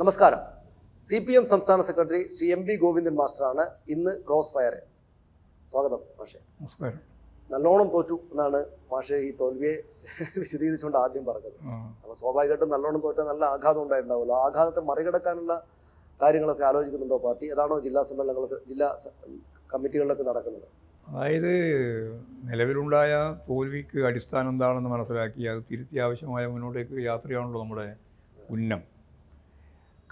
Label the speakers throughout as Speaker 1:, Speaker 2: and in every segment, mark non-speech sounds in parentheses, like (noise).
Speaker 1: നമസ്കാരം. C P M സംസ്ഥാന secretary Shri M V Govindan മാസ്റ്ററാണ് ഇന്ന് ക്രോസ് ഫയർ. സ്വാഗതം മാഷെ.
Speaker 2: നമസ്കാരം.
Speaker 1: നല്ലോണം തോറ്റു എന്നാണ് മാഷെ ഈ തോൽവിയെ വിശദീകരിച്ചുകൊണ്ട് ആദ്യം പറഞ്ഞത്. അപ്പോൾ സ്വാഭാവികമായിട്ടും നല്ലോണം തോറ്റ നല്ല ആഘാതം ഉണ്ടായിട്ടുണ്ടാവുമല്ലോ. ആഘാതത്തെ മറികടക്കാനുള്ള കാര്യങ്ങളൊക്കെ ആലോചിക്കുന്നുണ്ടോ പാർട്ടി? അതാണോ ജില്ലാ സമ്മേളനങ്ങൾക്ക് ജില്ലാ കമ്മിറ്റികളിലൊക്കെ നടക്കുന്നത്?
Speaker 2: അതായത് നിലവിലുണ്ടായ തോൽവിക്ക് അടിസ്ഥാനം എന്താണെന്ന് മനസ്സിലാക്കി അത് തിരുത്തി ആവശ്യമായ മുന്നോട്ടേക്ക് യാത്രയാണല്ലോ നമ്മുടെ ഉന്നം.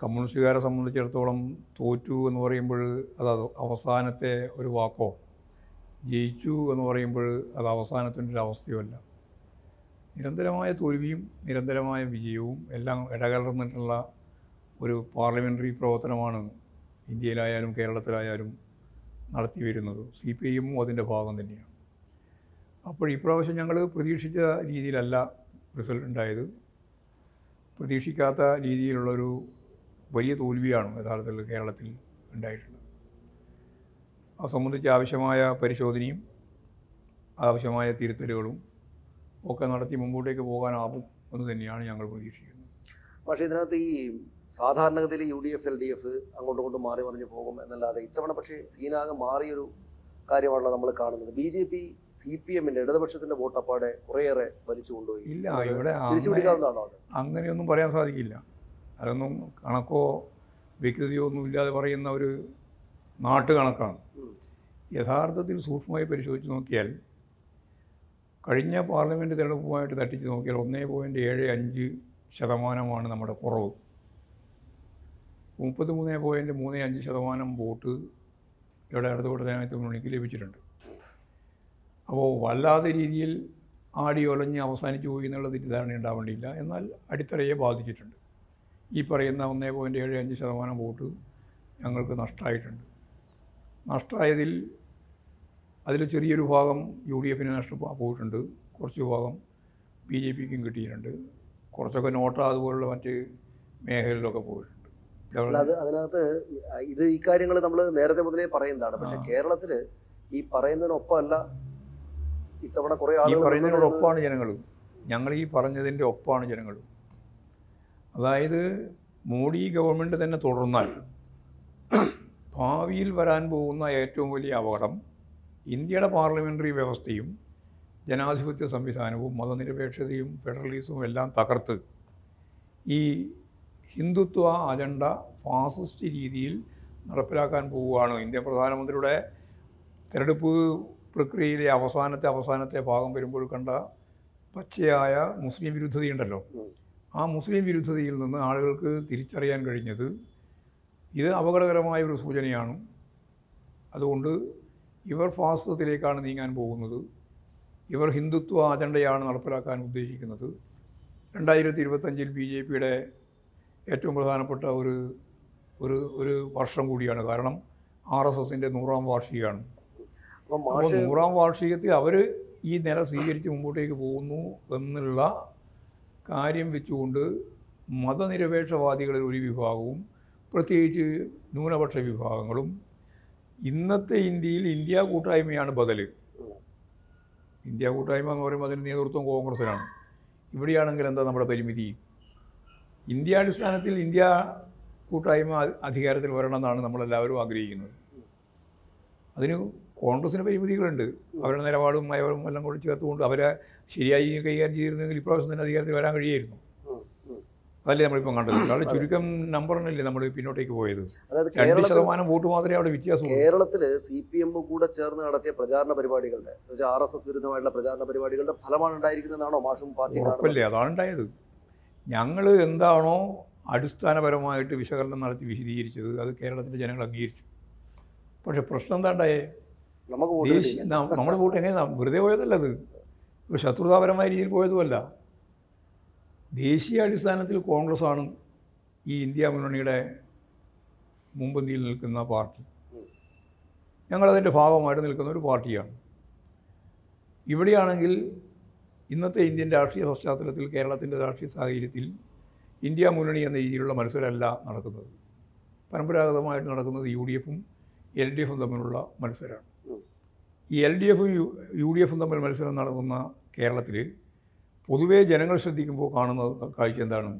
Speaker 2: കമ്മ്യൂണിസ്റ്റുകാരെ സംബന്ധിച്ചിടത്തോളം തോറ്റു എന്ന് പറയുമ്പോൾ അത് അവസാനത്തെ ഒരു വാക്കോ? ജയിച്ചു എന്ന് പറയുമ്പോൾ അത് അവസാനത്തിന്റെ ഒരു അവസ്ഥയോ അല്ല നിരന്തരമായ തോൽവിയും നിരന്തരമായ വിജയവും എല്ലാം ഇടകലർന്നിട്ടുള്ള ഒരു പാർലമെന്ററി പ്രവർത്തനമാണ് ഇന്ത്യയിലായാലും കേരളത്തിലായാലും നടത്തി വരുന്നത്. സി പി എമ്മും അതിന്റെ ഭാഗം തന്നെയാണ്. അപ്പോൾ ഇപ്രാവശ്യം ഞങ്ങൾ പ്രതീക്ഷിച്ച രീതിയിലല്ല റിസൾട്ട് ഉണ്ടായത്. പ്രതീക്ഷിക്കാത്ത രീതിയിലുള്ളൊരു വലിയ തോൽവിയാണ് യഥാർത്ഥത്തിൽ കേരളത്തിൽ ഉണ്ടായിട്ടുള്ളത്. അത് സംബന്ധിച്ച് ആവശ്യമായ പരിശോധനയും ആവശ്യമായ തിരുത്തലുകളും ഒക്കെ നടത്തി മുമ്പോട്ടേക്ക് പോകാനാവും എന്ന് തന്നെയാണ് ഞങ്ങൾ പ്രതീക്ഷിക്കുന്നത്.
Speaker 1: പക്ഷേ ഇതിനകത്ത് ഈ സാധാരണഗതിയിൽ U D F L D F അങ്ങോട്ടും ഇങ്ങോട്ടും മാറി മറിഞ്ഞ് പോകും എന്നല്ലാതെ ഇത്തവണ പക്ഷേ സീനാകെ മാറിയൊരു കാര്യമാണല്ലോ നമ്മൾ കാണുന്നത്. B J P C P എമ്മിന്റെ ഇടതുപക്ഷത്തിന്റെ വോട്ടപ്പാടെ കുറേയേറെ വലിച്ചു കൊണ്ടുപോയി
Speaker 2: ഇല്ല ഇവിടെ
Speaker 1: തിരിച്ചു പിടിക്കാവുന്നതാണോ
Speaker 2: അങ്ങനെയൊന്നും പറയാൻ സാധിക്കില്ല. അതൊന്നും കണക്കോ വ്യക്തതയോ ഒന്നും ഇല്ലാതെ പറയുന്ന ഒരു നാട്ടുകണക്കാണ്
Speaker 1: കണക്കാണ്.
Speaker 2: യഥാർത്ഥത്തിൽ സൂക്ഷ്മമായി പരിശോധിച്ച് നോക്കിയാൽ കഴിഞ്ഞ പാർലമെന്റ് തെരഞ്ഞെടുപ്പുമായിട്ട് തട്ടിച്ച് നോക്കിയാൽ ഒന്നേ പോയിന്റ് ഏഴ് അഞ്ച് ശതമാനമാണ് നമ്മുടെ കുറവ്. മുപ്പത്തി മൂന്ന് പോയിന്റ് മൂന്ന് അഞ്ച് ശതമാനം വോട്ട് ഇവിടെ ഇടതുപക്ഷ ജനാധിപത്യ മുന്നണിക്ക് ലഭിച്ചിട്ടുണ്ട്. അപ്പോൾ വല്ലാത്ത രീതിയിൽ ആടി ഒലഞ്ഞ് അവസാനിച്ചു പോയി എന്നുള്ള തെറ്റിദ്ധാരണ ഉണ്ടാവേണ്ടിയില്ല. എന്നാൽ അടിത്തറയെ ബാധിച്ചിട്ടുണ്ട്. ഈ പറയുന്ന ഒന്നേ പോയിന്റ് ഏഴ് അഞ്ച് ശതമാനം വോട്ട് ഞങ്ങൾക്ക് നഷ്ടമായിട്ടുണ്ട്. നഷ്ടമായതിൽ അതിൽ ചെറിയൊരു ഭാഗം യു ഡി എഫിന് നഷ്ട പോയിട്ടുണ്ട്. കുറച്ച് ഭാഗം ബി ജെ പിക്കും കിട്ടിയിട്ടുണ്ട്. കുറച്ചൊക്കെ നോട്ട അതുപോലുള്ള മറ്റ് മേഖലയിലൊക്കെ പോയിട്ടുണ്ട്.
Speaker 1: അത് അതിനകത്ത് ഇത് ഈ കാര്യങ്ങൾ നമ്മൾ നേരത്തെ മുതലേ പറയുന്നതാണ്. പക്ഷെ കേരളത്തിൽ ഈ പറയുന്നതിനൊപ്പമല്ല ഇത്തവണ കുറേ ആളുകൾ
Speaker 2: പറയുന്നതിനോടൊപ്പമാണ് ജനങ്ങൾ. ഞങ്ങൾ ഈ പറഞ്ഞതിന്റെ ഒപ്പമാണ് ജനങ്ങൾ. അതായത് മോഡി ഗവൺമെന്റ് തന്നെ തുടർന്നാൽ ഭാവിയിൽ വരാൻ പോകുന്ന ഏറ്റവും വലിയ അപകടം ഇന്ത്യയുടെ പാർലമെന്ററി വ്യവസ്ഥയും ജനാധിപത്യ സംവിധാനവും മതനിരപേക്ഷതയും ഫെഡറലിസവും എല്ലാം തകർത്ത് ഈ ഹിന്ദുത്വ അജണ്ട ഫാസിസ്റ്റ് രീതിയിൽ നടപ്പിലാക്കാൻ പോവുകയാണ് ഇന്ത്യൻ പ്രധാനമന്ത്രിയുടെ തെരഞ്ഞെടുപ്പ് പ്രക്രിയയിലെ അവസാനത്തെ അവസാനത്തെ ഭാഗം വരുമ്പോൾ കണ്ട പച്ചയായ മുസ്ലിം വിരുദ്ധതയുണ്ടല്ലോ. ആ മുസ്ലിം വിരുദ്ധതയിൽ നിന്ന് ആളുകൾക്ക് തിരിച്ചറിയാൻ കഴിഞ്ഞത് ഇത് അപകടകരമായ ഒരു സൂചനയാണ്. അതുകൊണ്ട് ഇവർ ഫാസിസത്തിലേക്കാണ് നീങ്ങാൻ പോകുന്നത്. ഇവർ ഹിന്ദുത്വ അജണ്ടയാണ് നടപ്പിലാക്കാൻ ഉദ്ദേശിക്കുന്നത്. രണ്ടായിരത്തി ഇരുപത്തഞ്ചിൽ ബി ജെ പിയുടെ ഏറ്റവും പ്രധാനപ്പെട്ട ഒരു ഒരു ഒരു വർഷം കൂടിയാണ്. കാരണം ആർ എസ് എസിന്റെ നൂറാം വാർഷികമാണ്. അപ്പോൾ നൂറാം വാർഷികത്തിൽ അവർ ഈ നില സ്വീകരിച്ച് മുമ്പോട്ടേക്ക് പോകുന്നു എന്നുള്ള കാര്യം വെച്ചുകൊണ്ട് മതനിരപേക്ഷവാദികളിൽ ഒരു വിഭാഗവും പ്രത്യേകിച്ച് ന്യൂനപക്ഷ വിഭാഗങ്ങളും ഇന്നത്തെ ഇന്ത്യയിൽ ഇന്ത്യ കൂട്ടായ്മയാണ് ബദൽ ഇന്ത്യ കൂട്ടായ്മ എന്ന് പറയുമ്പോൾ അതിന് നേതൃത്വം കോൺഗ്രസിനാണ് ഇവിടെയാണെങ്കിൽ എന്താ നമ്മുടെ പരിമിതി? ഇന്ത്യ അടിസ്ഥാനത്തിൽ ഇന്ത്യ കൂട്ടായ്മ അധികാരത്തിൽ വരണമെന്നാണ് നമ്മളെല്ലാവരും ആഗ്രഹിക്കുന്നത്. അതിന് കോൺഗ്രസിന് പരിമിതികളുണ്ട്. അവരുടെ നിലപാടും അയവും എല്ലാം കൂടി ചേർത്തുകൊണ്ട് അവരെ ശരിയായി കൈകാര്യം ചെയ്തിരുന്നെങ്കിൽ ഇപ്രാവശ്യം തന്നെ അധികാരത്തിൽ വരാൻ കഴിയായിരുന്നു. അതല്ലേ നമ്മളിപ്പം കണ്ടത്? വളരെ ചുരുക്കം നമ്പറിനല്ലേ നമ്മൾ പിന്നോട്ടേക്ക് പോയത്? രണ്ട് ശതമാനം വോട്ട് മാത്രമേ അവിടെ വ്യത്യാസം
Speaker 1: കേരളത്തിൽ സി പി എം കൂടെ ചേർന്ന് നടത്തിയ പ്രചാരണ പരിപാടികളുടെ ആർ എസ് എസ് വിരുദ്ധമായിട്ടുള്ള പ്രചാരണ പരിപാടികളുടെ ഫലമാണ് ഉണ്ടായിരിക്കുന്നതാണോ മാഷും പാർട്ടി
Speaker 2: ഉറപ്പല്ലേ? അതാണ് ഉണ്ടായത്. ഞങ്ങൾ എന്താണോ അടിസ്ഥാനപരമായിട്ട് വിശകലനം നടത്തി വിശദീകരിച്ചത് അത് കേരളത്തിലെ ജനങ്ങൾ അംഗീകരിച്ചു. പക്ഷെ പ്രശ്നം എന്താ ഉണ്ടായേ?
Speaker 1: നമുക്ക്.
Speaker 2: നമ്മുടെ വോട്ട് എങ്ങനെ വെറുതെ പോയതല്ല അത്. ഒരു ശത്രുതാപരമായ രീതിയിൽ പോയതുമല്ല. ദേശീയ അടിസ്ഥാനത്തിൽ കോൺഗ്രസ്സാണ് ഈ ഇന്ത്യ മുന്നണിയുടെ മുമ്പന്തിയിൽ നിൽക്കുന്ന പാർട്ടി. ഞങ്ങളതിന്റെ ഭാഗമായിട്ട് നിൽക്കുന്ന ഒരു പാർട്ടിയാണ്. ഇവിടെയാണെങ്കിൽ ഇന്നത്തെ ഇന്ത്യൻ രാഷ്ട്രീയ പശ്ചാത്തലത്തിൽ കേരളത്തിന്റെ രാഷ്ട്രീയ സാഹചര്യത്തിൽ ഇന്ത്യ മുന്നണി എന്ന രീതിയിലുള്ള മത്സരമല്ല നടക്കുന്നത്. പരമ്പരാഗതമായിട്ട് നടക്കുന്നത് യു ഡി എഫും എൽ ഡി എഫും തമ്മിലുള്ള മത്സരമാണ്. ഈ എൽ ഡി എഫും യു യു ഡി എഫും തമ്മിൽ മത്സരം നടക്കുന്ന കേരളത്തിൽ പൊതുവേ ജനങ്ങൾ ശ്രദ്ധിക്കുമ്പോൾ കാണുന്ന കാഴ്ച എന്താണ്?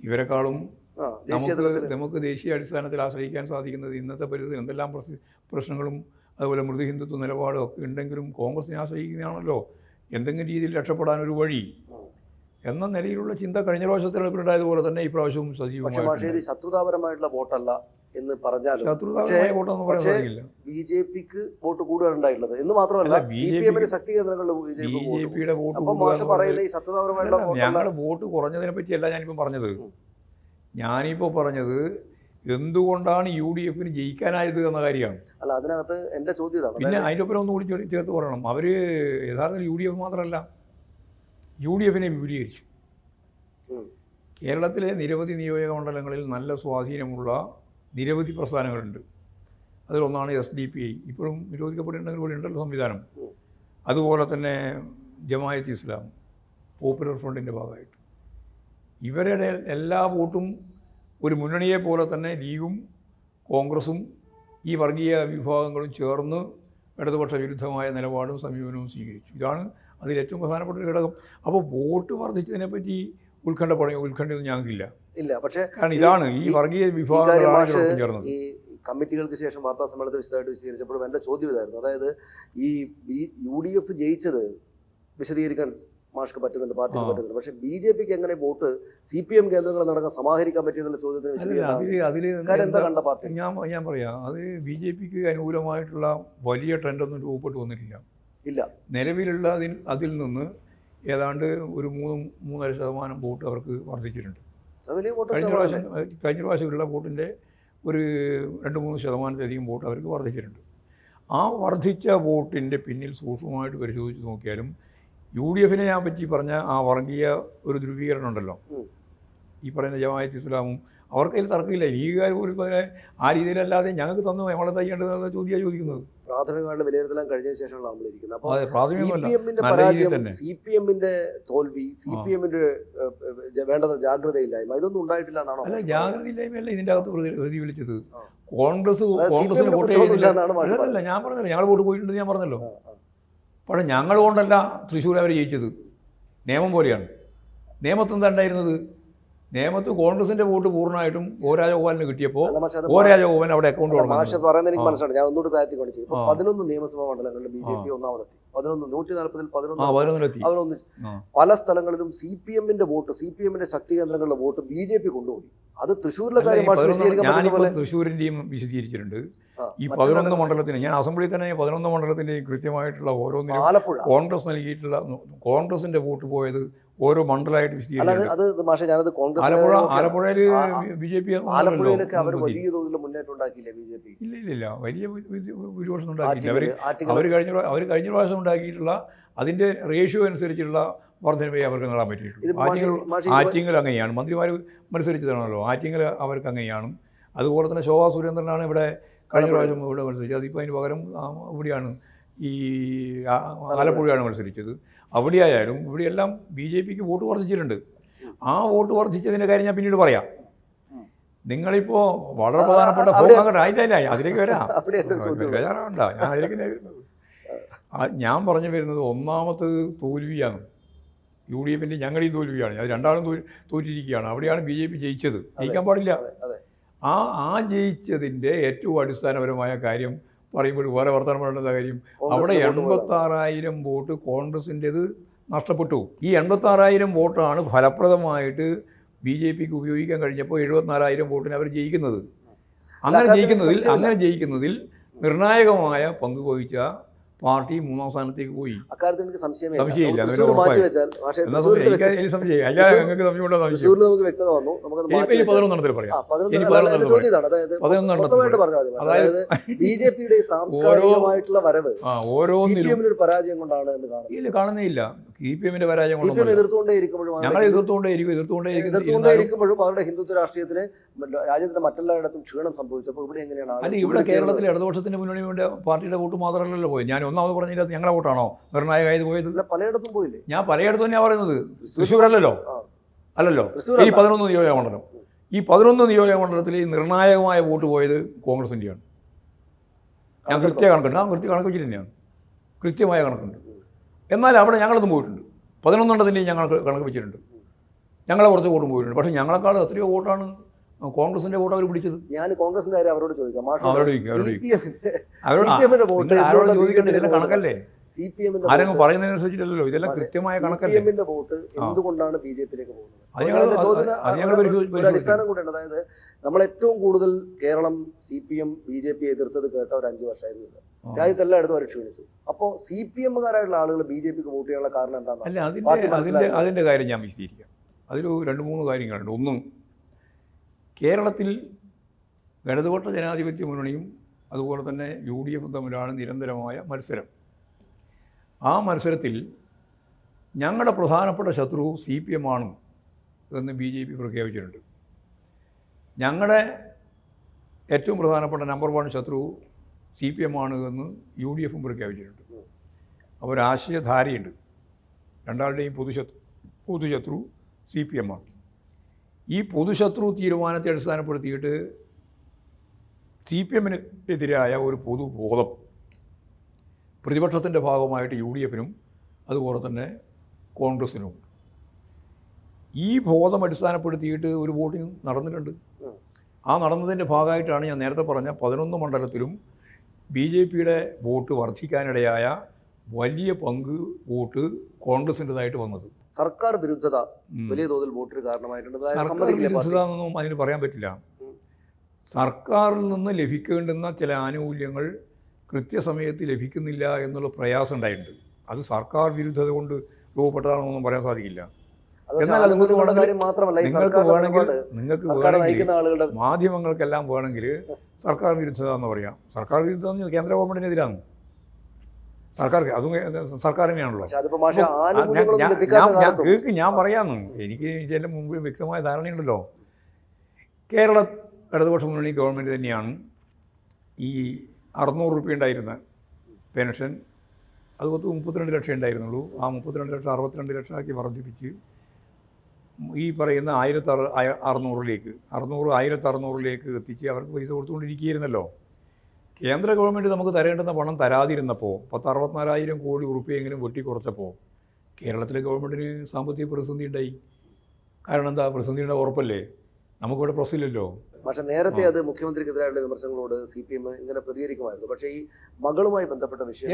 Speaker 2: ഇവരെക്കാളും നമുക്ക് നമുക്ക് ദേശീയ അടിസ്ഥാനത്തിൽ ആശ്രയിക്കാൻ സാധിക്കുന്നത് ഇന്നത്തെ പരിധി എന്തെല്ലാം പ്രശ്നങ്ങളും അതുപോലെ മൃദു ഹിന്ദുത്വ നിലപാടും ഒക്കെ ഉണ്ടെങ്കിലും കോൺഗ്രസിനെ ആശ്രയിക്കുന്നതാണല്ലോ എന്തെങ്കിലും രീതിയിൽ രക്ഷപ്പെടാൻ ഒരു വഴി. എന്ന നിലയിലുള്ള ചിന്ത കഴിഞ്ഞ പ്രാവശ്യത്തിൽ ഉണ്ടായതുപോലെ തന്നെ ഇപ്രാവശ്യവും സജീവമായി
Speaker 1: ശത്രുതാപരമായിട്ടുള്ള വോട്ടല്ല. എന്ന് പറഞ്ഞാലും പക്ഷേ- ബി ജെ പിക്ക് വോട്ട് കൂടുതലാണ് ഉണ്ടായിട്ടുള്ളത് എന്ന് മാത്രമല്ല ശക്തി കേന്ദ്രങ്ങളിൽ ബി ജെ
Speaker 2: പിയുടെ വോട്ട്
Speaker 1: അപ്പൊ
Speaker 2: കൂടുക
Speaker 1: മാഷ് പറയുന്ന ഈ
Speaker 2: ഞങ്ങൾ വോട്ട് കുറഞ്ഞതിനെ പറ്റിയല്ല ഞാനിപ്പോൾ പറഞ്ഞത്. ഞാനിപ്പോൾ പറഞ്ഞത് എന്തുകൊണ്ടാണ് യു ഡി എഫിന് ജയിക്കാനായത് എന്ന കാര്യമാണ്.
Speaker 1: അല്ല അതിനകത്ത് എന്റെ ചോദ്യം ഇതാണ്.
Speaker 2: പിന്നെ അതിന്റെ ഒപ്പം ഒന്നുകൂടി ചേർത്ത് പറയണം. അവർ യഥാർത്ഥത്തിൽ യു ഡി എഫ് മാത്രമല്ല യു ഡി എഫിനെ വിപുലീകരിച്ചു. കേരളത്തിലെ നിരവധി നിയോജക മണ്ഡലങ്ങളിൽ നല്ല സ്വാധീനമുള്ള നിരവധി പ്രസ്ഥാനങ്ങളുണ്ട്. അതിലൊന്നാണ് എസ് ഡി പി ഐ ഇപ്പോഴും നിരോധിക്കപ്പെട്ടിട്ടുണ്ടെങ്കിൽ കൂടി ഉണ്ടല്ലോ സംവിധാനം. അതുപോലെ തന്നെ ജമായത്ത് ഇസ്ലാം പോപ്പുലർ ഫ്രണ്ടിന്റെ ഭാഗമായിട്ട്. ഇവരുടെ എല്ലാ വോട്ടും ഒരു മുന്നണിയെ പോലെ തന്നെ ലീഗും കോൺഗ്രസും ഈ വർഗീയ വിഭാഗങ്ങളും ചേർന്ന് ഇടതുപക്ഷ വിരുദ്ധമായ നിലപാടും സമീപനവും സ്വീകരിച്ചു. ഇതാണ് അതിൽ ഏറ്റവും പ്രധാനപ്പെട്ട ഒരു ഘടകം. അപ്പോൾ വോട്ട് വർദ്ധിച്ചതിനെപ്പറ്റി ഉത്കണ്ഠ പറയും ഉത്കണ്ഠയൊന്നും ഞങ്ങൾക്കില്ല.
Speaker 1: ഇല്ല പക്ഷേ
Speaker 2: ഇതാണ് ഈ വർഗീയ വിഭാഗം
Speaker 1: ഈ കമ്മിറ്റികൾക്ക് ശേഷം വാർത്താ സമ്മേളനത്തിൽ വിശദമായിട്ട് വിശദീകരിച്ചപ്പോഴും എന്റെ ചോദ്യം ഇതായിരുന്നു. അതായത് ഈ ബി യു ഡി എഫ് ജയിച്ചത് വിശദീകരിക്കാൻ മാഷ്ക്ക് പറ്റുന്നുണ്ട് പാർട്ടിക്ക് പറ്റുന്നുണ്ട്. പക്ഷേ ബി ജെ പിക്ക് എങ്ങനെ വോട്ട് സി പി എം കേന്ദ്രങ്ങൾ നടക്കാൻ സമാഹരിക്കാൻ പറ്റിയെന്നുള്ള ചോദ്യത്തിന് പാർട്ടി?
Speaker 2: ഞാൻ ഞാൻ പറയാം. അത് ബി ജെ പിക്ക് അനുകൂലമായിട്ടുള്ള വലിയ ട്രെൻഡൊന്നും രൂപപ്പെട്ടു വന്നിട്ടില്ല.
Speaker 1: ഇല്ല.
Speaker 2: നിലവിലുള്ള അതിൽ അതിൽ നിന്ന് ഏതാണ്ട് ഒരു മൂന്ന് മൂന്നര ശതമാനം വോട്ട് അവർക്ക് വർദ്ധിച്ചിട്ടുണ്ട്. കഴിഞ്ഞ? പ്രാവശ്യം കഴിഞ്ഞ പ്രാവശ്യമുള്ള വോട്ടിന്റെ ഒരു രണ്ട് മൂന്ന് ശതമാനത്തിലധികം വോട്ട് അവർക്ക് വർദ്ധിച്ചിട്ടുണ്ട്. ആ വർദ്ധിച്ച വോട്ടിന്റെ പിന്നിൽ സൂക്ഷ്മമായിട്ട് പരിശോധിച്ച് നോക്കിയാലും യു ഡി എഫിനെ ഞാൻ പറ്റി പറഞ്ഞ ആ വർഗീയ ഒരു ധ്രുവീകരണം ഉണ്ടല്ലോ. ഈ പറയുന്ന ജമാഅത്ത് ഇസ്ലാമും അവർക്കതിൽ തർക്കമില്ല. ലീഗുകാർ പോലും അതിനെ ആ രീതിയിലല്ലാതെ ഞങ്ങൾക്ക് തന്നു നമ്മളെ തയ്യേണ്ടതെന്നുള്ള ചോദ്യമാണ് ചോദിക്കുന്നത്.
Speaker 1: പ്രാഥമികമായിട്ട് വിലയിരുത്തലെല്ലാം കഴിഞ്ഞ ശേഷമുള്ള നമ്മൾ അപ്പോൾ സി പി എമ്മിന്റെ പരാജയം. സി പി എമ്മിന്റെ തോൽവി സി. പി എമ്മിന്റെ വേണ്ടത് ജാഗ്രതയില്ലായ്മ ഇതൊന്നും ഉണ്ടായിട്ടില്ല എന്നാണോ
Speaker 2: അല്ല ജാഗ്രതയില്ലായ്മയല്ല ഇതിന്റെ അകത്ത് പ്രതി പ്രതിഫലിച്ചത്. കോൺഗ്രസ്
Speaker 1: അതായത് സി പി
Speaker 2: കോൺഗ്രസിന് വോട്ട് അല്ലല്ല ഞാൻ പറഞ്ഞല്ലോ. ഞങ്ങൾ വോട്ട് പോയിട്ടുണ്ട് ഞാൻ പറഞ്ഞല്ലോ. പക്ഷേ ഞങ്ങൾ കൊണ്ടല്ല തൃശ്ശൂർ അവർ ജയിച്ചത്. നിയമം പോലെയാണ്. നിയമത്തെന്താ ഉണ്ടായിരുന്നത്? നിയമത്ത് കോൺഗ്രസിന്റെ വോട്ട് പൂർണമായിട്ടും രാജഗോപാലിന് കിട്ടിയപ്പോൾ രാജഗോപാലൻ അവിടെ അക്കൗണ്ട്
Speaker 1: മാഷ് പറയുന്നത് എനിക്ക്
Speaker 2: ആ.
Speaker 1: മനസ്സിലായി ഞാൻ ഒന്നുകൂടി ക്ലാരിറ്റി കാണിച്ചു. ഇപ്പൊ
Speaker 2: ആ.
Speaker 1: പതിനൊന്ന് നിയമസഭാ മണ്ഡലങ്ങളിൽ ബി ജെ പി ഒന്നാമതെത്തി. പതിനൊന്ന് നൂറ്റി നാൽപ്പതിൽ പതിനൊന്ന് അവരൊന്ന്. പല സ്ഥലങ്ങളിലും സി പി എമ്മിന്റെ വോട്ട് സി പി എമ്മിന്റെ ശക്തി കേന്ദ്രങ്ങളിലെ വോട്ട് ബി ജെ പി കൊണ്ടുപോയി. അത് തൃശ്ശൂരിലെ കാര്യം
Speaker 2: തൃശ്ശൂരിന്റെയും വിശദീകരിച്ചിട്ടുണ്ട്. ഈ പതിനൊന്ന് മണ്ഡലത്തിന് ഞാൻ അസംബ്ലിയിൽ തന്നെ പതിനൊന്ന് മണ്ഡലത്തിന്റെയും കൃത്യമായിട്ടുള്ള ഓരോന്നിനും കോൺഗ്രസ് നൽകിയിട്ടുള്ള കോൺഗ്രസിന്റെ വോട്ട് പോയത് ഓരോ മണ്ഡലമായിട്ട്
Speaker 1: അത് മാഷെ ഞാനത് കോൺഗ്രസ്
Speaker 2: ആലപ്പുഴ ആലപ്പുഴയിൽ ബി ജെ പി
Speaker 1: ആലപ്പുഴയിലൊക്കെ അവർ വലിയ തോതിൽ മുന്നേറ്റം ഉണ്ടാക്കിയില്ലേ ബി ജെ പി?
Speaker 2: ഇല്ല ഇല്ല ഇല്ല. വലിയ ഭൂരിപക്ഷം ഉണ്ടാക്കിയില്ല അവർ അവർ കഴിഞ്ഞ അവർ കഴിഞ്ഞ പ്രാവശ്യം ഉണ്ടാക്കിയിട്ടുള്ള അതിന്റെ റേഷ്യോ അനുസരിച്ചുള്ള വർധനവേ അവർക്ക് നേടാൻ പറ്റിയിട്ടുള്ളൂ. ആറ്റിങ്ങൽ അങ്ങനെയാണ്. മന്ത്രിമാർ മത്സരിച്ചതാണല്ലോ. ആറ്റിങ്ങൽ അവർക്ക് അങ്ങനെയാണ്. അതുപോലെ തന്നെ ശോഭാ സുരേന്ദ്രനാണ് ഇവിടെ കഴിഞ്ഞ. പ്രാവശ്യം ഇവിടെ മത്സരിച്ചത്. അതിപ്പോൾ അതിന് പകരം ഇവിടെയാണ് ഈ ആലപ്പുഴയാണ് മത്സരിച്ചത്. അവിടെയായാലും ഇവിടെയെല്ലാം ബി ജെ പിക്ക് വോട്ട് വർദ്ധിച്ചിട്ടുണ്ട്. ആ വോട്ട് വർദ്ധിച്ചതിന്റെ കാര്യം ഞാൻ പിന്നീട് പറയാം.
Speaker 1: നിങ്ങളിപ്പോ
Speaker 2: നിങ്ങളിപ്പോൾ വളരെ പ്രധാനപ്പെട്ട ഫോൺ ആയിട്ടില്ല അതിലേക്ക് വരാം. (laughs) ബേജാറാവണ്ട ഞാൻ അതിലേക്ക് ഞാൻ പറഞ്ഞു വരുന്നത് ഒന്നാമത്തത് തോൽവിയാണ്. യു ഡി എഫിന്റെ ഞങ്ങളുടെയും തോൽവിയാണ്. അത് രണ്ടാളും തോറ്റിരിക്കുകയാണ്. അവിടെയാണ് ബി ജെ പി ജയിച്ചത്. ജയിക്കാൻ പാടില്ല. ആ ആ ജയിച്ചതിന്റെ ഏറ്റവും അടിസ്ഥാനപരമായ കാര്യം പറയുമ്പോൾ വേറെ വർത്തമാനം പറയേണ്ട കാര്യം അവിടെ. എൺപത്താറായിരം വോട്ട് കോൺഗ്രസിന്റെത് നഷ്ടപ്പെട്ടു ഈ എൺപത്താറായിരം വോട്ടാണ് ഫലപ്രദമായിട്ട് ബി ജെ പിക്ക് ഉപയോഗിക്കാൻ കഴിഞ്ഞപ്പോൾ എഴുപത്തിനാലായിരം വോട്ടിന് അവർ ജയിക്കുന്നത്. അങ്ങനെ ജയിക്കുന്നതിൽ അങ്ങനെ ജയിക്കുന്നതിൽ നിർണായകമായ പങ്ക് വഹിച്ച പാർട്ടി മൂന്നാം സ്ഥാനത്തേക്ക് പോയി.
Speaker 1: അക്കാര്യത്തിൽ എനിക്ക് സംശയമേ
Speaker 2: സംശയമില്ല,
Speaker 1: നമുക്ക് വ്യക്തത വന്നു.
Speaker 2: പതിനൊന്നെണ്ണത്തിൽ പറയാം.
Speaker 1: അതായത് ബി ജെ പിയുടെ സാംസ്കാരികമായിട്ടുള്ള വരവ് പരാജയം കൊണ്ടാണ് എന്ന് കാണുന്നത്.
Speaker 2: ഇല്ല കാണുന്നേ ഇല്ല. സി പി എമ്മിന്റെ പരാജയം
Speaker 1: സി പി എം എതിർത്തുകൊണ്ടേ ഇരിക്കുമ്പോഴും
Speaker 2: ഞങ്ങൾ എതിർത്തുകൊണ്ടേയിരിക്കും എതിർത്തുകൊണ്ടേയിരിക്കും
Speaker 1: എതിർത്തുകൊണ്ടേ ഇരിക്കുമ്പോഴും അവരുടെ ഹിന്ദുത്വ രാഷ്ട്രീയത്തിന് രാജ്യത്തിന്റെ മറ്റെല്ലായിടത്തും ക്ഷീണം സംഭവിച്ചപ്പോൾ ഇവിടെ എങ്ങനെയാണ്
Speaker 2: അല്ല ഇവിടെ കേരളത്തിലെ ഇടതുപക്ഷത്തിന്റെ മുന്നണി വേണ്ട പാർട്ടിയുടെ വോട്ട് മാത്രമല്ലല്ലോ പോയി ഞാൻ ഒന്നാമത് പറഞ്ഞില്ല ഞങ്ങളുടെ വോട്ടാണോ? നിർണായകമായത് പോയത്?
Speaker 1: പലയിടത്തും പോയില്ലേ?
Speaker 2: ഞാൻ പലയിടത്തും തന്നെയാണ് പറയുന്നത്. തൃശ്ശൂരല്ലല്ലോ.
Speaker 1: അല്ലല്ലോ
Speaker 2: അല്ലല്ലോ.
Speaker 1: തൃശ്ശൂർ
Speaker 2: ഈ പതിനൊന്ന് നിയോജക മണ്ഡലം. ഈ പതിനൊന്ന് നിയോജക മണ്ഡലത്തിൽ ഈ നിർണായകമായ വോട്ട് പോയത് കോൺഗ്രസിന്റെയാണ് ഞാൻ കൃത്യ കണക്കുണ്ട്. ആ കൃത്യ കണക്ക് വെച്ചിട്ട് തന്നെയാണ്. കൃത്യമായ കണക്കുണ്ട്. എന്നാൽ അവിടെ ഞങ്ങളൊന്നും പോയിട്ടുണ്ട്. പതിനൊന്നെണ്ണത്തിന്റെയും ഞങ്ങൾ കണക്ക് വെച്ചിട്ടുണ്ട്. ഞങ്ങളെ കുറച്ച് വോട്ടും പോയിട്ടുണ്ട്. പക്ഷേ ഞങ്ങളെക്കാൾ എത്രയോ വോട്ടാണ് കോൺഗ്രസിന്റെ വോട്ട് അവർ പിടിച്ചത്.
Speaker 1: ഞാൻ കോൺഗ്രസിന്റെ കാര്യം അവരോട് ചോദിക്കാം.
Speaker 2: അവരോട് ചോദിക്കാം, അവരോട്
Speaker 1: സി പി എമ്മിന്റെ
Speaker 2: അവരോട്
Speaker 1: സി പി എമ്മിന്റെ വോട്ട്
Speaker 2: നിങ്ങൾ ആരോട് ചോദിക്കേണ്ടത് ഇതെല്ലാം കണക്കല്ലേ?
Speaker 1: സി പി എമ്മിന്റെ
Speaker 2: ആരെങ്കിലും പറയുന്നതിനനുസരിച്ചിട്ടല്ലോ ഇതെല്ലാം കൃത്യമായ കണക്കല്ലേ?
Speaker 1: വോട്ട് എന്തുകൊണ്ടാണ് ബി ജെ പിയിലേക്ക് പോകുന്നത്. അടിസ്ഥാനം കൂടെ അതായത് നമ്മൾ ഏറ്റവും കൂടുതൽ Keralam C P M B J P എതിർത്തത് കേട്ട ഒരു അഞ്ചു വർഷമായിരുന്നു ഇത്.
Speaker 2: ആ.
Speaker 1: രാജ്യത്ത് എല്ലായിടത്തും അവർ ക്ഷീണിച്ചു അപ്പോൾ സി പി എമ്മുകാരായിട്ടുള്ള ആളുകൾ ബി ജെ പിക്ക് വോട്ട് ചെയ്യാനുള്ള കാരണം എന്താണ്
Speaker 2: അല്ല
Speaker 1: അതിന്റെ
Speaker 2: അതിന്റെ
Speaker 1: അതിന്റെ
Speaker 2: അതിന്റെ കാര്യം ഞാൻ വിശദീകരിക്കാം. അതിൽ രണ്ട് മൂന്ന് കാര്യങ്ങളുണ്ട്. ഒന്ന് കേരളത്തിൽ ഇടതുപക്ഷ ജനാധിപത്യ മുന്നണിയും അതുപോലെ തന്നെ യു ഡി എഫും തമ്മിലാണ് നിരന്തരമായ മത്സരം. ആ മത്സരത്തിൽ ഞങ്ങളുടെ പ്രധാനപ്പെട്ട ശത്രു സി പി എം ആണ് എന്ന് ബി ജെ പി പ്രഖ്യാപിച്ചിട്ടുണ്ട്. ഞങ്ങളുടെ ഏറ്റവും പ്രധാനപ്പെട്ട നമ്പർ വൺ ശത്രു സി പി എം ആണ് എന്ന് യു ഡി എഫും പ്രഖ്യാപിച്ചിട്ടുണ്ട്. അപ്പോൾ ഒരു ആശയധാരയുണ്ട് രണ്ടാളുടെയും പൊതുശത്രു പൊതുശത്രു സി പി എം ആണ്. ഈ പൊതുശത്രു തീരുമാനത്തെ അടിസ്ഥാനപ്പെടുത്തിയിട്ട് സി പി എമ്മിനെതിരായ ഒരു പൊതുബോധം പ്രതിപക്ഷത്തിന്റെ ഭാഗമായിട്ട് യു ഡി എഫിനും അതുപോലെ തന്നെ കോൺഗ്രസിനും ഈ ബോധം അടിസ്ഥാനപ്പെടുത്തിയിട്ട് ഒരു വോട്ടിംഗ് നടന്നിട്ടുണ്ട്. ആ നടന്നതിന്റെ ഭാഗമായിട്ടാണ് ഞാൻ നേരത്തെ പറഞ്ഞ പതിനൊന്ന് മണ്ഡലത്തിലും ബി ജെ പിയുടെ വോട്ട് വർദ്ധിക്കാനിടയായ വലിയ പങ്ക് വോട്ട് കോൺഗ്രസിന്റെതായിട്ട് വന്നത്.
Speaker 1: സർക്കാർ വിരുദ്ധത വലിയ തോതിൽ വോട്ടിന് കാരണമായിട്ടുണ്ട്. സമ്മതിക്കില്ലേ പാർട്ടി?
Speaker 2: അതിന് പറയാൻ പറ്റില്ല. സർക്കാരിൽ നിന്ന് ലഭിക്കേണ്ടുന്ന ചില ആനുകൂല്യങ്ങൾ കൃത്യസമയത്ത് ലഭിക്കുന്നില്ല എന്നുള്ള പ്രയാസം ഉണ്ടായിട്ടുണ്ട്. അത് സർക്കാർ വിരുദ്ധത കൊണ്ട് രൂപപ്പെട്ടതാണെന്നൊന്നും പറയാൻ സാധിക്കില്ല. എന്നാൽ നിങ്ങൾക്ക്
Speaker 1: കാര്യം മാത്രമല്ല ഈ
Speaker 2: നിങ്ങൾക്ക്
Speaker 1: സർക്കാർ
Speaker 2: വേണമെങ്കിൽ നിങ്ങൾക്ക്
Speaker 1: സർക്കാർ
Speaker 2: വേണമെങ്കിൽ
Speaker 1: നയിക്കുന്ന ആളുകളുടെ
Speaker 2: മാധ്യമങ്ങൾക്കെല്ലാം വേണമെങ്കിൽ സർക്കാർ വിരുദ്ധത എന്ന് പറയാം. സർക്കാർ വിരുദ്ധത എന്ന് കേന്ദ്ര ഗവൺമെന്റിനെതിരാണ് സർക്കാർ അതും സർക്കാർ തന്നെയാണല്ലോ
Speaker 1: കാലത്തും
Speaker 2: കേൾക്ക് ഞാൻ പറയാമെന്ന് എനിക്ക് ഇതിന്റെ മുമ്പ് വ്യക്തമായ ധാരണയുണ്ടല്ലോ. കേരള ഇടതുപക്ഷ മുന്നണി ഗവൺമെന്റ് തന്നെയാണ് ഈ അറുന്നൂറ് റുപ്യ ഉണ്ടായിരുന്ന പെൻഷൻ. അത് പത്ത് മുപ്പത്തിരണ്ട് ലക്ഷം ഉണ്ടായിരുന്നുള്ളൂ. ആ മുപ്പത്തിരണ്ട് ലക്ഷം അറുപത്തിരണ്ട് ലക്ഷമാക്കി വർദ്ധിപ്പിച്ച് ഈ പറയുന്ന ആയിരത്തി അറു അറുന്നൂറിലേക്ക് അറുന്നൂറ് ആയിരത്തി അറുന്നൂറിലേക്ക് എത്തിച്ച് അവർക്ക് പൈസ കൊടുത്തുകൊണ്ടിരിക്കുകയായിരുന്നല്ലോ. കേന്ദ്ര ഗവൺമെന്റ് നമുക്ക് തരേണ്ടുന്ന പണം തരാതിരുന്നപ്പോൾ പത്ത് അറുപത്തിനാലായിരം കോടി ഉറുപ്പിയെങ്കിലും വെട്ടിക്കുറച്ചപ്പോൾ കേരളത്തിലെ ഗവൺമെന്റിന് സാമ്പത്തിക പ്രതിസന്ധി ഉണ്ടായി. കാരണം എന്താ? പ്രതിസന്ധിയുടെ ഉറപ്പല്ലേ? നമുക്കിവിടെ പ്രശ്നമില്ലല്ലോ
Speaker 1: പക്ഷേ നേരത്തെ. അത് മുഖ്യമന്ത്രിക്കെതിരായുള്ള വിമർശനങ്ങളോട് സി പി എം ഇങ്ങനെ പ്രതികരിക്കുമായിരുന്നു. പക്ഷേ ഈ മകളുമായി ബന്ധപ്പെട്ട വിഷയം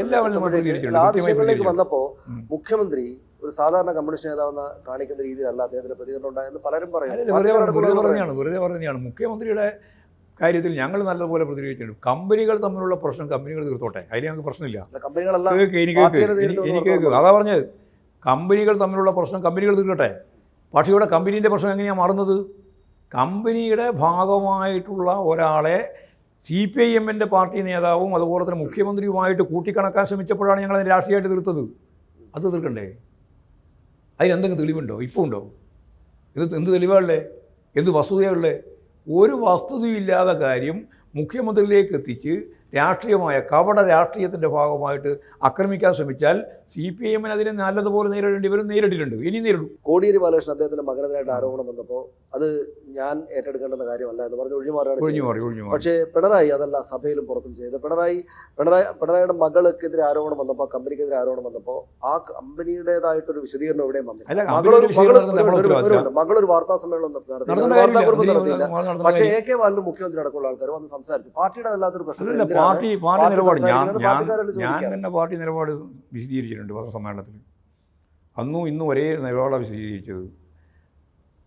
Speaker 2: ആ നമ്മൾ വന്നപ്പോൾ
Speaker 1: മുഖ്യമന്ത്രി ഒരു സാധാരണ കമ്മ്യൂണിസ്റ്റ് നേതാവെന്ന കാണിക്കുന്ന രീതിയിലല്ല അദ്ദേഹത്തിന്റെ പ്രതികരണം ഉണ്ടായെന്ന് പലരും
Speaker 2: പറയുന്നു. വെറുതെ
Speaker 1: പറഞ്ഞാണ്
Speaker 2: പറഞ്ഞതാണ്. മുഖ്യമന്ത്രിയുടെ കാര്യത്തിൽ ഞങ്ങൾ നല്ലപോലെ പ്രതികരിച്ചിട്ടുണ്ട് കമ്പനികൾ തമ്മിലുള്ള പ്രശ്നം കമ്പനികൾ തീർത്തോട്ടെ. അതിൽ ഞങ്ങൾക്ക് പ്രശ്നമില്ല. എനിക്ക് അതാ പറഞ്ഞത്. കമ്പനികൾ തമ്മിലുള്ള പ്രശ്നം കമ്പനികൾ തീർക്കട്ടെ. പക്ഷേ ഇവിടെ കമ്പനീന്റെ പ്രശ്നം എങ്ങനെയാണ് മാറുന്നത്? കമ്പനിയുടെ ഭാഗമായിട്ടുള്ള ഒരാളെ സി പി ഐ എമ്മിന്റെ പാർട്ടി നേതാവും അതുപോലെ തന്നെ മുഖ്യമന്ത്രിയുമായിട്ട് കൂട്ടിക്കണക്കാൻ ശ്രമിച്ചപ്പോഴാണ് ഞങ്ങൾ അതിന് രാഷ്ട്രീയമായിട്ട് തീർത്തത്. അത് തീർക്കണ്ടേ? അതിനെന്തെങ്കിലും തെളിവുണ്ടോ? ഇപ്പോൾ ഉണ്ടോ? ഇത് എന്ത് തെളിവാണല്ലേ എന്ത് വസ്തുതയുള്ളേ ഒരു വസ്തുതയില്ലാത്ത കാര്യം മുഖ്യമന്ത്രിയിലേക്ക് എത്തിച്ച് രാഷ്ട്രീയമായ കപട രാഷ്ട്രീയത്തിന്റെ ഭാഗമായിട്ട് ആക്രമിക്കാൻ ശ്രമിച്ചാൽ സി പി ഐ എമ്മിന് അതിനെ നല്ലതുപോലെ നേരിടേണ്ടി വരും നേരിട്ടിട്ടുണ്ട്. ഇനി നേരിടും.
Speaker 1: കോടിയേരി ബാലകൃഷ്ണൻ അദ്ദേഹത്തിന്റെ മകനെതിരായിട്ട് ആരോപണം വന്നപ്പോൾ അത് ഞാൻ ഏറ്റെടുക്കേണ്ടുന്ന കാര്യമല്ല എന്ന് പറഞ്ഞ് ഒഴിമാറുകയാണ്
Speaker 2: ഒഴിഞ്ഞു മാറി
Speaker 1: പക്ഷേ പിണറായി അതല്ല സഭയിലും പുറത്തും ചെയ്ത് പിണറായി പിണറായി പിണറായിയുടെ മകൾക്കെതിരെ ആരോപണം വന്നപ്പോൾ കമ്പനിക്കെതിരെ ആരോപണം വന്നപ്പോൾ ആ കമ്പനിയുടേതായിട്ടൊരു വിശദീകരണം എവിടെയും വന്നില്ല. മകളൊരു വാർത്താ സമ്മേളനം നടത്തിയില്ല. വാർത്താക്കുറിപ്പ്. നടത്തിയില്ല പക്ഷേ. എ കെ ബാലിന് മുഖ്യമന്ത്രി അടക്കമുള്ള ആൾക്കാർ വന്ന് സംസാരിച്ചു. പാർട്ടിയുടെ അല്ലാത്തൊരു പ്രശ്നം
Speaker 2: പാർട്ടി നിലപാട് ഞാൻ. തന്നെ പാർട്ടി നിലപാട് വിശദീകരിച്ചിട്ടുണ്ട്. പത്രസമ്മേളനത്തിൽ അന്നും ഇന്നും ഒരേ നിലപാടാണ് വിശദീകരിച്ചത്.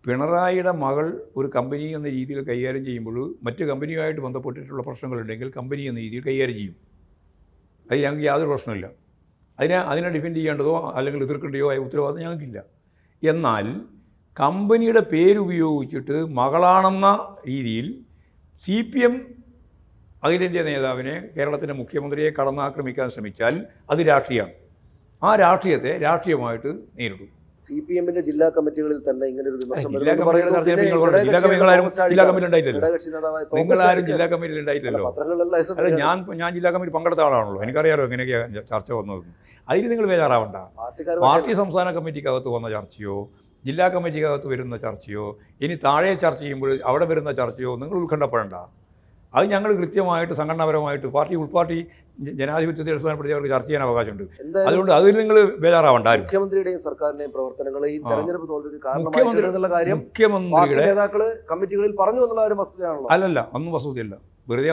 Speaker 2: പിണറായിയുടെ മകൾ ഒരു കമ്പനി എന്ന രീതിയിൽ കൈകാര്യം ചെയ്യുമ്പോൾ മറ്റ് കമ്പനിയുമായിട്ട് ബന്ധപ്പെട്ടിട്ടുള്ള പ്രശ്നങ്ങളുണ്ടെങ്കിൽ കമ്പനി എന്ന രീതിയിൽ കൈകാര്യം ചെയ്യും. അത് ഞങ്ങൾക്ക് യാതൊരു പ്രശ്നമില്ല അതിനെ അതിനെ ഡിഫെൻഡ് ചെയ്യേണ്ടതോ അല്ലെങ്കിൽ എതിർക്കേണ്ടയോ ആയ ഉത്തരവാദിത്തം ഞങ്ങൾക്കില്ല. എന്നാൽ കമ്പനിയുടെ പേരുപയോഗിച്ചിട്ട് മകളാണെന്ന രീതിയിൽ സി പി എം അഖിലേന്ത്യാ നേതാവിനെ കേരളത്തിന്റെ മുഖ്യമന്ത്രിയെ കടന്നാക്രമിക്കാൻ ശ്രമിച്ചാൽ അത് രാഷ്ട്രീയമാണ്. ആ രാഷ്ട്രീയത്തെ രാഷ്ട്രീയമായിട്ട് നേരിടും.
Speaker 1: സി പി എമ്മിന്റെ ജില്ലാ കമ്മിറ്റികളിൽ തന്നെ ഇങ്ങനെ ഒരു വിമർശനം
Speaker 2: നിങ്ങളാരും ജില്ലാ കമ്മിറ്റിയിൽ ഉണ്ടായിട്ടില്ലല്ലോ. അല്ല ഞാൻ ഞാൻ ജില്ലാ കമ്മിറ്റി പങ്കെടുത്ത ആളാണല്ലോ. എനിക്കറിയാലോ എങ്ങനെയൊക്കെയാണ് ചർച്ച വന്നത്. അതിൽ നിങ്ങൾ ബേജാറാവണ്ട. പാർട്ടി സംസ്ഥാന കമ്മിറ്റിക്കകത്ത് വന്ന ചർച്ചയോ ജില്ലാ കമ്മിറ്റിക്കകത്ത് വരുന്ന ചർച്ചയോ ഇനി താഴെ ചർച്ച ചെയ്യുമ്പോൾ അവിടെ വരുന്ന ചർച്ചയോ നിങ്ങൾ ഉത്കണ്ഠപ്പെടേണ്ട. അത് ഞങ്ങൾ കൃത്യമായിട്ട് സംഘടനാപരമായിട്ട് പാർട്ടി ഉൾപാർട്ടി ജനാധിപത്യത്തെ അടിസ്ഥാനപ്പെടുത്തി അവർക്ക് ചർച്ച ചെയ്യാൻ അവകാശമുണ്ട്. അതുകൊണ്ട് അതിൽ നിങ്ങൾ ബേജാറാവണ്ട
Speaker 1: മുഖ്യമന്ത്രിയുടെയും സർക്കാരിന്റെയും പ്രവർത്തനങ്ങൾ ഈ. തെരഞ്ഞെടുപ്പ് തോൽവിക്ക് കാരണമായിട്ടുള്ള കാര്യം
Speaker 2: മുഖ്യമന്ത്രിയുടെ
Speaker 1: നേതാക്കൾ കമ്മിറ്റികളിൽ പറഞ്ഞു എന്നുള്ള ഒരു വസ്തുതയാണല്ലോ.
Speaker 2: അല്ലല്ല ഒന്നും വസ്തുതയല്ല. വെറുതെ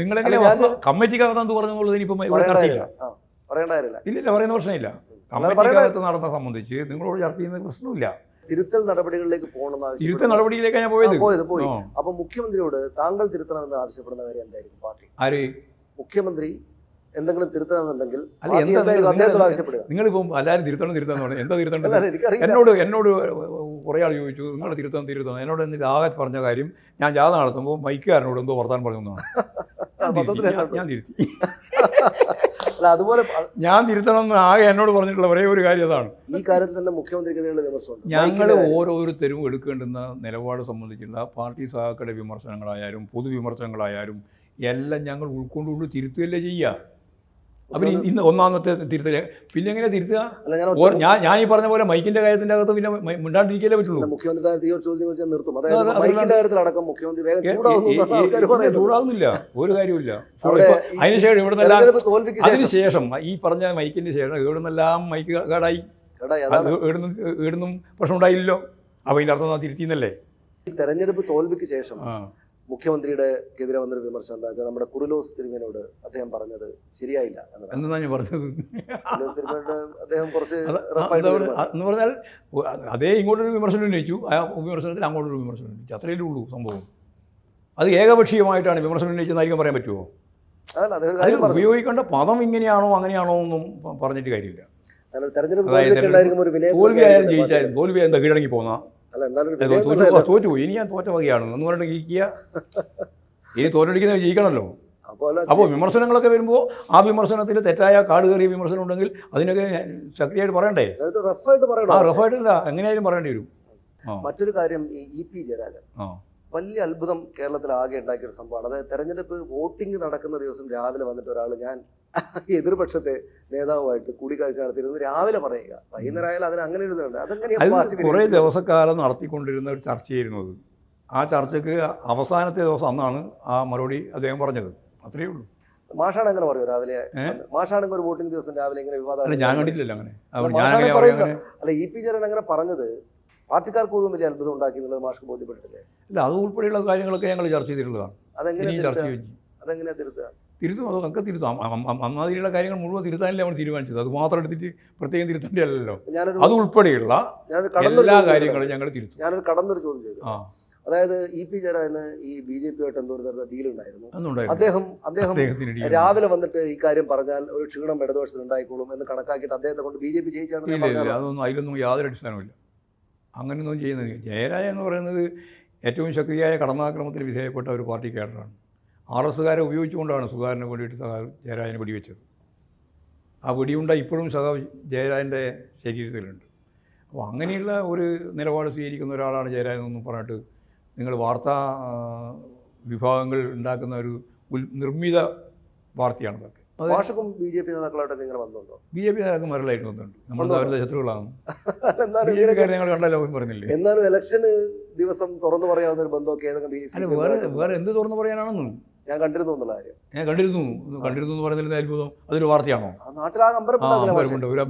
Speaker 2: നിങ്ങളെങ്ങനെ കമ്മിറ്റിക്കകത്ത് എന്ത് പറഞ്ഞുള്ളത് ഇനിയിപ്പം ഇവിടെ ചർച്ചയില്ല. ഇല്ലില്ല പറയുന്ന പ്രശ്നമില്ല. കമ്മിറ്റിക്കകത്ത് നടന്ന സംബന്ധിച്ച് നിങ്ങളോട് ചർച്ച ചെയ്യുന്ന പ്രശ്നമില്ല.
Speaker 1: തിരുത്തൽ നടപടികളിലേക്ക് പോകണമെന്ന്
Speaker 2: നടപടിയിലേക്കാണ് ഞാൻ പോയത്?
Speaker 1: പോയത് പോയി. അപ്പൊ മുഖ്യമന്ത്രിയോട് താങ്കൾ തിരുത്തണമെന്ന് ആവശ്യപ്പെടുന്ന കാര്യം എന്തായിരിക്കും പാർട്ടി?
Speaker 2: ആര്?
Speaker 1: മുഖ്യമന്ത്രി എന്തെങ്കിലും തിരുത്തണമെന്നുണ്ടെങ്കിൽ അദ്ദേഹത്തോട് ആവശ്യപ്പെടുക.
Speaker 2: നിങ്ങളിപ്പം എല്ലാവരും തിരുത്തണം തിരുത്തണം എന്താ
Speaker 1: തിരുത്തണം
Speaker 2: എന്നോട് എന്നോട് കുറേ ആൾ ചോദിച്ചു നിങ്ങൾ തിരുത്തണം തിരുത്തണം. എന്നോട് എന്നിട്ട് ആകെ പറഞ്ഞ കാര്യം ഞാൻ ജാഥ നടത്തുമ്പോൾ മൈക്കുകാരനോട് എന്തോ വർത്താൻ പറഞ്ഞു എന്നാണ് (laughs) ഞാൻ തിരുത്തി.
Speaker 1: അല്ല അതുപോലെ
Speaker 2: ഞാൻ തിരുത്തണമെന്ന് ആകെ എന്നോട് പറഞ്ഞിട്ടുള്ള ഒരേ ഒരു കാര്യം അതാണ്
Speaker 1: ഈ കാര്യത്തിൽ തന്നെ മുഖ്യമന്ത്രിക്കെതിരെയുള്ള വിമർശനം
Speaker 2: ഞങ്ങൾ. ഓരോരുത്തരും എടുക്കേണ്ടുന്ന നിലപാട് സംബന്ധിച്ചുള്ള പാർട്ടി സഹാക്കളുടെ വിമർശനങ്ങളായാലും പൊതുവിമർശനങ്ങളായാലും എല്ലാം ഞങ്ങൾ ഉൾക്കൊണ്ടുകൊണ്ട് തിരുത്തുകയല്ലേ ചെയ്യുക അപ്പം ഇന്ന് ഒന്നാമത്തെ തിരുത്തൽ പിന്നെ എങ്ങനെ തിരുത്തുക?
Speaker 1: ഞാൻ
Speaker 2: ഞാൻ ഈ പറഞ്ഞ പോലെ മൈക്കിന്റെ കാര്യത്തിന്റെ അകത്ത് പിന്നെ മിണ്ടാണ്ടിരിക്കലേ പറ്റുള്ളൂ.
Speaker 1: മുഖ്യമന്ത്രി
Speaker 2: ചൂടാകുന്നില്ല ഒരു കാര്യമില്ല അതിനുശേഷം ഇവിടെ അതിനുശേഷം ഈ പറഞ്ഞ മൈക്കിന്റെ ശേഷം ഇവിടെ നിന്നെല്ലാം മൈക്ക് കാടായി. ഇവിടുന്ന് ഇവിടുന്നും പ്രശ്നം ഉണ്ടായില്ലല്ലോ. അപ്പൊ ഇതിന്റെ അർത്ഥം തിരുത്തിന്നല്ലേ
Speaker 1: തെരഞ്ഞെടുപ്പ് തോൽവിക്ക് ശേഷം മുഖ്യമന്ത്രിയുടെ എതിരെ വന്നൊരു വിമർശനം എന്താ വെച്ചാൽ നമ്മുടെ കുറുലോസ് തിരുമേനോട് അദ്ദേഹം പറഞ്ഞത് ശരിയായില്ല എന്നതാണ്.
Speaker 2: എന്നാ ഞാൻ പറഞ്ഞത്?
Speaker 1: തിരുമേനോട് അദ്ദേഹം കുറച്ച്
Speaker 2: എന്ന് പറഞ്ഞാൽ അതേ ഇങ്ങോട്ടൊരു വിമർശനം ഉന്നയിച്ചു. ആ വിമർശനത്തിൽ അങ്ങോട്ടൊരു വിമർശനം ഉന്നയിച്ചു. അത്രയേ ഉള്ളൂ സംഭവം. അത് ഏകപക്ഷീയമായിട്ടാണ് വിമർശനം ഉന്നയിച്ചെന്നായിരിക്കും പറയാൻ പറ്റുമോ അതിൽ ഉപയോഗിക്കേണ്ട പദം ഇങ്ങനെയാണോ അങ്ങനെയാണോ എന്നും പറഞ്ഞിട്ട് കാര്യമില്ല.
Speaker 1: തോൽവിയായാലും
Speaker 2: ജയിച്ചാലും തോൽവിയായാലും എന്താ കീഴടങ്ങി പോന്നാ
Speaker 1: അല്ല എന്നാലും ഒരു
Speaker 2: ഏ,
Speaker 1: വിനയം
Speaker 2: തോറ്റു
Speaker 1: എന്നുള്ളതല്ല.
Speaker 2: തോറ്റു പോയി. ഇനി ഞാൻ തോറ്റ വകയാണ് എന്ന് പറഞ്ഞിട്ട് ജയിക്കുക. ഇനി തോറ്റടിക്കുന്നത് ജയിക്കണമല്ലോ.
Speaker 1: അപ്പൊ
Speaker 2: അപ്പോൾ വിമർശനങ്ങളൊക്കെ വരുമ്പോൾ ആ വിമർശനത്തിൽ തെറ്റായ കാട് കയറിയ വിമർശനം ഉണ്ടെങ്കിൽ അതിനൊക്കെ ശക്തിയായിട്ട് പറയണ്ടേ?
Speaker 1: റഫായിട്ട്
Speaker 2: ആ
Speaker 1: പറയണം
Speaker 2: റഫായിട്ടില്ല എങ്ങനെയായാലും പറയേണ്ടി വരും.
Speaker 1: മറ്റൊരു കാര്യം ഈ ഇ പി ജയരാജൻ.
Speaker 2: ആ.
Speaker 1: വലിയ അത്ഭുതം കേരളത്തിൽ ആകെ ഉണ്ടാക്കിയ ഒരു സംഭവമാണ്. അതായത് തെരഞ്ഞെടുപ്പ് വോട്ടിംഗ് നടക്കുന്ന ദിവസം രാവിലെ വന്നിട്ട് ഒരാൾ ഞാൻ എതിർപക്ഷത്തെ നേതാവുമായിട്ട് കൂടിക്കാഴ്ച നടത്തിയിരുന്നത് രാവിലെ പറയുക വൈകുന്നേരം ആയാലും അതിന് അങ്ങനെ ഇരുന്നുണ്ട് അതെങ്ങനെയാണ് അതെങ്ങനെയാ
Speaker 2: അത് കുറേ? ദിവസക്കാലം നടത്തിക്കൊണ്ടിരുന്ന ഒരു ചർച്ചയായിരുന്നു അത്. ആ ചർച്ചയ്ക്ക് അവസാനത്തെ ദിവസം അന്നാണ് ആ മറുപടി അദ്ദേഹം പറഞ്ഞത്. അത്രയേ ഉള്ളൂ.
Speaker 1: മാഷാണ് അങ്ങനെ പറയുമോ രാവിലെ? മാഷാണെങ്കിൽ ഒരു വോട്ടിംഗ് ദിവസം രാവിലെ ഇങ്ങനെ വിവാദം
Speaker 2: അല്ല ഞാൻ കണ്ടിട്ടില്ല അങ്ങനെ
Speaker 1: അല്ല, ഇ പി ജയരാജൻ അങ്ങനെ പറഞ്ഞത് പാർട്ടിക്കാർക്ക് പോലും വലിയ അത്ഭുതം ഉണ്ടാക്കി എന്നുള്ളത് മാഷ്ക്ക് ബോധ്യപ്പെട്ടിട്ടില്ലേ?
Speaker 2: ഇല്ല അത് ഉൾപ്പെടെയുള്ള കാര്യങ്ങളൊക്കെ ഞങ്ങൾ ചർച്ച ചെയ്തിട്ടുള്ളതാണ്
Speaker 1: അതെങ്ങനെ
Speaker 2: ചർച്ച ചെയ്യും.
Speaker 1: തിരുത്തുക
Speaker 2: തിരുത്തും? അതൊക്കെ തിരുത്താം. അന്നാതിരിയുള്ള കാര്യങ്ങൾ മുഴുവൻ തിരുത്താനല്ലേ നമ്മൾ തീരുമാനിച്ചത്? അത് മാത്രം എടുത്തിട്ട് പ്രത്യേകം തിരുത്തേണ്ട
Speaker 1: അല്ലല്ലോ
Speaker 2: അത് ഉൾപ്പെടെയുള്ള എല്ലാ കാര്യങ്ങളും? ഞങ്ങൾ തിരുത്തും.
Speaker 1: ഞാനൊരു കടന്നൊരു ചോദ്യം ചെയ്തു
Speaker 2: ആ.
Speaker 1: അതായത് ഇ പി ജയരാജന് ഈ ബി ജെ പിയുമായിട്ട് എന്തോ ഒരു ഡീൽ ഉണ്ടായിരുന്നു. അദ്ദേഹം അദ്ദേഹം രാവിലെ വന്നിട്ട് ഈ കാര്യം പറഞ്ഞാൽ ഒരു ക്ഷീണം ഇടതുപക്ഷത്തിൽ ഉണ്ടായിക്കോളും എന്ന് കണക്കാക്കിയിട്ട് അദ്ദേഹത്തെ കൊണ്ട് ബി ജെ പി ചെയ്യിച്ചാണ്
Speaker 2: അതൊന്നും അതിലൊന്നും യാതൊരു അടിസ്ഥാനമില്ല അങ്ങനെയൊന്നും ചെയ്യുന്നത് ജയരാജ എന്ന് പറയുന്നത് ഏറ്റവും ശക്തിയായ കടന്നാക്രമത്തിന് വിധേയപ്പെട്ട ഒരു പാർട്ടി കേഡറാണ്. ആർ എസ്സുകാരെ ഉപയോഗിച്ചുകൊണ്ടാണ് സുധാകരന് വേണ്ടിയിട്ട് സഹാ ജയരാജനെ വെടിവെച്ചത്. ആ വെടിയുണ്ട ഇപ്പോഴും സഹാ ജയരാജന്റെ ശരീരത്തിലുണ്ട്. അപ്പോൾ അങ്ങനെയുള്ള ഒരു നിലപാട് സ്വീകരിക്കുന്ന ഒരാളാണ് ജയരാജൻ എന്നും പറഞ്ഞിട്ട് നിങ്ങൾ വാർത്താ വിഭാഗങ്ങൾ ഉണ്ടാക്കുന്ന ഒരു നിർമ്മിത വാർത്തയാണ്
Speaker 1: ഭാഷക്കും ബി ജെ പി നേതാക്കളായിട്ടൊക്കെ ഇങ്ങനെ വന്നുണ്ടോ?
Speaker 2: ബി ജെ പി നേതാക്കന്മാരെല്ലായിട്ട് വന്നിട്ടുണ്ട്. നമ്മൾ? അവരുടെ ശത്രുക്കളാണ്. ഞങ്ങൾ കണ്ടല്ലോ പറഞ്ഞില്ലേ?
Speaker 1: എന്നാലും ഇലക്ഷന് ദിവസം തുറന്നു പറയാവുന്ന ഒരു ബന്ധമൊക്കെ ഏതെങ്കിലും
Speaker 2: വേറെ വേറെ എന്ത് തുറന്നു പറയാനാണെന്ന്.
Speaker 1: ഞാൻ കണ്ടിരുന്നു എന്നുള്ള കാര്യം.
Speaker 2: ഞാൻ കണ്ടിരുന്നു. കണ്ടിരുന്നു എന്ന് പറയുന്നതിൽ അത്ഭുതം അതൊരു വാർത്തയാണോ?
Speaker 1: ആ നാട്ടിലാകെ
Speaker 2: ആ
Speaker 1: അമ്പരപ്പെട്ടാകില്ല ഭാഷ
Speaker 2: അമ്പരമുണ്ട് ഒരു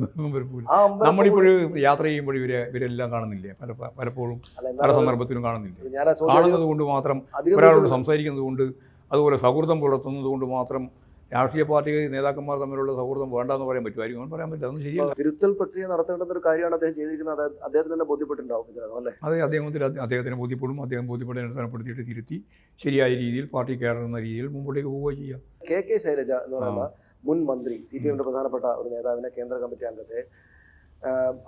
Speaker 2: നമ്മളിപ്പോഴും യാത്ര ചെയ്യുമ്പോൾ ഇവരെ ഇവരെല്ലാം കാണുന്നില്ലേ? പല പലപ്പോഴും പല സന്ദർഭത്തിലും കാണുന്നില്ലേ? കാണുന്നത് കൊണ്ട് മാത്രം ഒരാളോട്. സംസാരിക്കുന്നത് കൊണ്ട് അതുപോലെ സൗഹൃദം പുലർത്തുന്നത് കൊണ്ട് മാത്രം രാഷ്ട്രീയ പാർട്ടി നേതാക്കന്മാർ തമ്മിലുള്ള സൗഹൃദം വേണ്ടെന്ന് പറയാൻ പറ്റുമായിരിക്കും പറയാൻ പറ്റില്ല. അതൊന്നും ശരിയല്ല.
Speaker 1: തിരുത്തൽ പ്രക്രിയ നടത്തേണ്ടുന്ന ഒരു കാര്യമാണ് അദ്ദേഹം ചെയ്തിരിക്കുന്നത്. അദ്ദേഹത്തിന് തന്നെ ബോധ്യപ്പെട്ടിട്ടുണ്ടാവും ഇതിനകം അല്ലേ?
Speaker 2: അതെ അദ്ദേഹത്തിന് അദ്ദേഹത്തിന് ബോധ്യപ്പെടും. അദ്ദേഹം ബോധ്യപ്പെടാൻ അടിസ്ഥാനപ്പെടുത്തിയിട്ട് തിരുത്തി ശരിയായ രീതിയിൽ പാർട്ടി കയറുന്ന രീതിയിൽ മുമ്പോട്ടേക്ക് പോവുക ചെയ്യാം.
Speaker 1: കെ. കെ. ശൈലജ എന്ന് പറയുന്ന മുൻ മന്ത്രി സി പി എമ്മിന്റെ പ്രധാനപ്പെട്ട ഒരു നേതാവിനെ കേന്ദ്ര കമ്മിറ്റി അംഗത്തെ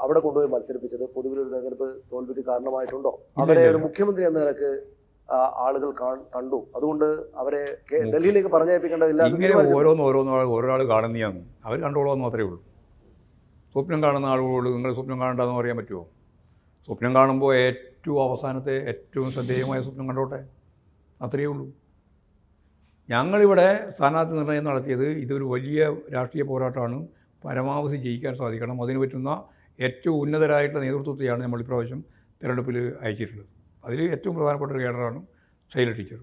Speaker 1: അവിടെ കൊണ്ടുപോയി മത്സരിപ്പിച്ചത്. പൊതുവിലൊരു തെരഞ്ഞെടുപ്പ് തോൽവിക്ക് കാരണമായിട്ടുണ്ടോ? അവരെ ഒരു മുഖ്യമന്ത്രി എന്ന നിലയ്ക്ക് ആളുകൾ കണ്ടു. അതുകൊണ്ട് അവരെ. ഡൽഹിയിലേക്ക് പറഞ്ഞയപ്പിക്കേണ്ടതില്ല. എന്ന്
Speaker 2: ഇങ്ങനെ. ഓരോന്ന് ഓരോന്ന് ഓരോരാൾ കാണുന്നതാണ്. അവർ കണ്ടോളാന്ന് മാത്രമേ ഉള്ളൂ. സ്വപ്നം കാണുന്ന ആളുകളോട് നിങ്ങൾ സ്വപ്നം കാണണ്ടെന്ന് പറയാൻ പറ്റുമോ? സ്വപ്നം കാണുമ്പോൾ ഏറ്റവും അവസാനത്തെ ഏറ്റവും ശ്രദ്ധേയമായ സ്വപ്നം കണ്ടോട്ടെ? അത്രയേ ഉള്ളൂ. ഞങ്ങളിവിടെ സ്ഥാനാർത്ഥി നിർണയം നടത്തിയത് ഇതൊരു വലിയ രാഷ്ട്രീയ പോരാട്ടമാണ്. പരമാവധി ജയിക്കാൻ സാധിക്കണം. അതിന് പറ്റുന്ന ഏറ്റവും ഉന്നതരായിട്ടുള്ള നേതൃത്വത്തെയാണ് നമ്മൾ ഇപ്രാവശ്യം തിരഞ്ഞെടുപ്പിൽ അയച്ചിട്ടുള്ളത്. അതിൽ ഏറ്റവും പ്രധാനപ്പെട്ട ഒരു കേഡറാണ്
Speaker 3: ശൈല ടീച്ചർ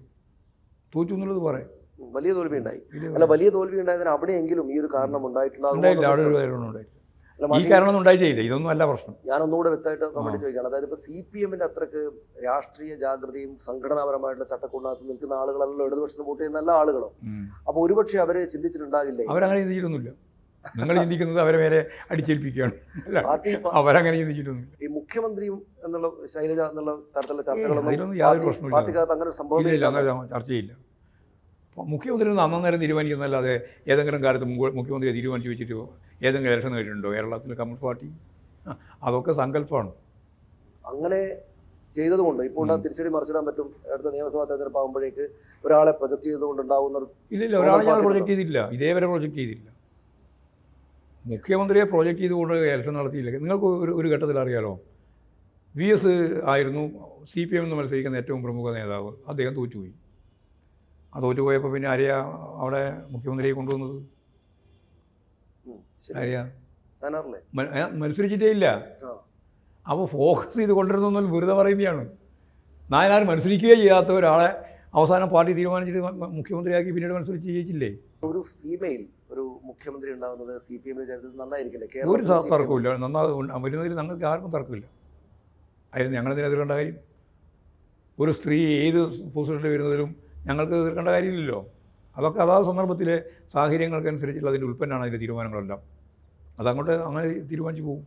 Speaker 3: തോറ്റു എന്നുള്ളത് പറയാം
Speaker 1: വലിയ തോൽവി ഉണ്ടായി. അല്ല വലിയ തോൽവി ഉണ്ടായതിന് അവിടെയെങ്കിലും ഈ ഒരു കാരണം
Speaker 3: ഉണ്ടായില്ല ഈ കാരണം ഉണ്ടായിട്ടില്ല ഇതൊന്നും അല്ല പ്രശ്നം.
Speaker 1: ഞാൻ ഒന്നുകൂടെ വ്യക്തമായിട്ട് കമന്റ്
Speaker 3: ചോദിക്കണം
Speaker 1: ചോദിക്കുകയാണ്. അതായത് ഇപ്പോൾ സി പി എമ്മിന്റെ അത്രയ്ക്ക് രാഷ്ട്രീയ ജാഗ്രതയും സംഘടനാപരമായിട്ടുള്ള ചട്ടക്കൂടിനകത്ത് നിൽക്കുന്ന ആളുകളല്ലോ ഇടതുപക്ഷത്തിന് വോട്ട് ചെയ്യുന്ന എല്ലാ ആളുകളും.
Speaker 3: അപ്പോൾ
Speaker 1: അപ്പൊ ഒരുപക്ഷെ അവർ ചിന്തിച്ചിട്ടുണ്ടാകില്ലേ?
Speaker 3: അവരങ്ങനെ ചിന്തിച്ചിട്ടൊന്നുമില്ല. നിങ്ങൾ ചിന്തിക്കുന്നത് അവരെ മേലെ അടിച്ചേൽപ്പിക്കുകയാണ്. അവരങ്ങനെ ചിന്തിച്ചിട്ടൊന്നും
Speaker 1: ഈ മുഖ്യമന്ത്രിയും എന്നുള്ള ശൈലജ എന്നുള്ള തരത്തിലുള്ള ചർച്ചകളൊന്നും
Speaker 3: യാതൊരു
Speaker 1: പ്രശ്നമില്ല. അങ്ങനെ
Speaker 3: ചർച്ചയില്ല. മുഖ്യമന്ത്രി ഒന്ന് അന്നേരം തീരുമാനിക്കുന്നല്ലാതെ ഏതെങ്കിലും കാലത്ത് മുഖ്യ- മുഖ്യമന്ത്രിയെ തീരുമാനിച്ച് വെച്ചിട്ട് ഏതെങ്കിലും ഇലക്ഷൻ നേരിട്ടുണ്ടോ കേരളത്തിൽ കമ്മ്യൂണിസ്റ്റ് പാർട്ടി? അതൊക്കെ സങ്കല്പമാണ്.
Speaker 1: അങ്ങനെ ചെയ്തതുകൊണ്ട് ഇപ്പോൾ തിരിച്ചടി മറിച്ചിടാൻ പറ്റും. അടുത്ത നിയമസഭാ തെരഞ്ഞെടുപ്പ് ആകുമ്പോഴേക്ക് ഒരാളെ പ്രൊജക്ട് ചെയ്തുകൊണ്ട് ഉണ്ടാവുന്ന
Speaker 3: ഇല്ല ഇല്ല ഒരാളെ പ്രൊജക്ട് ചെയ്തില്ല ഇതേവരെ പ്രൊജക്ട് ചെയ്തില്ല മുഖ്യമന്ത്രിയെ പ്രൊജക്റ്റ് ചെയ്തുകൊണ്ട് ഇലക്ഷൻ നടത്തിയില്ല. നിങ്ങൾക്ക് ഒരു ഒരു ഘട്ടത്തിൽ അറിയാലോ? വി എസ് ആയിരുന്നു സി പി എം എന്ന് മത്സരിക്കുന്ന ഏറ്റവും പ്രമുഖ നേതാവ്. അദ്ദേഹം തോറ്റുപോയി. ആ തോറ്റുപോയപ്പോൾ പിന്നെ ആരെയാ അവിടെ മുഖ്യമന്ത്രിയെ കൊണ്ടുവന്നത്. ആരെയാ? മത്സരിച്ചിട്ടേ ഇല്ല.
Speaker 2: അപ്പോൾ ഫോക്കസ് ചെയ്ത് കൊണ്ടിരുന്നൊന്നും വെറുതെ പറയുന്നതാണ്. നായനാർ മത്സരിക്കുകയും ചെയ്യാത്ത ഒരാളെ അവസാനം പാർട്ടി തീരുമാനിച്ചിട്ട് മുഖ്യമന്ത്രിയാക്കി പിന്നീട് മത്സരിച്ച് ജയിച്ചില്ലേ?
Speaker 1: ഒരു ഫീമെയിൽ ഒരു മുഖ്യമന്ത്രി ഉണ്ടാവുന്നത് സി പി എമ്മിന്റെ ചരിത്രത്തിൽ നന്നായിരിക്കില്ലേ?
Speaker 2: ഒരു തർക്കമില്ല. നന്നാ വരുന്നതിൽ ഞങ്ങൾക്ക് ആർക്കും തർക്കമില്ല. അതിന് ഞങ്ങൾ എതിർക്കേണ്ട കാര്യം. ഒരു സ്ത്രീ ഏത് പൊസിഷനിൽ വരുന്നതിലും ഞങ്ങൾക്ക് എതിർക്കേണ്ട കാര്യമില്ലല്ലോ. അതൊക്കെ അതാത് സന്ദർഭത്തിലെ സാഹചര്യങ്ങൾക്കനുസരിച്ചുള്ള അതിന്റെ ഉൽപ്പന്നമാണ് അതിന്റെ തീരുമാനങ്ങളെല്ലാം. അതങ്ങോട്ട് അങ്ങനെ തീരുമാനിച്ചു പോകും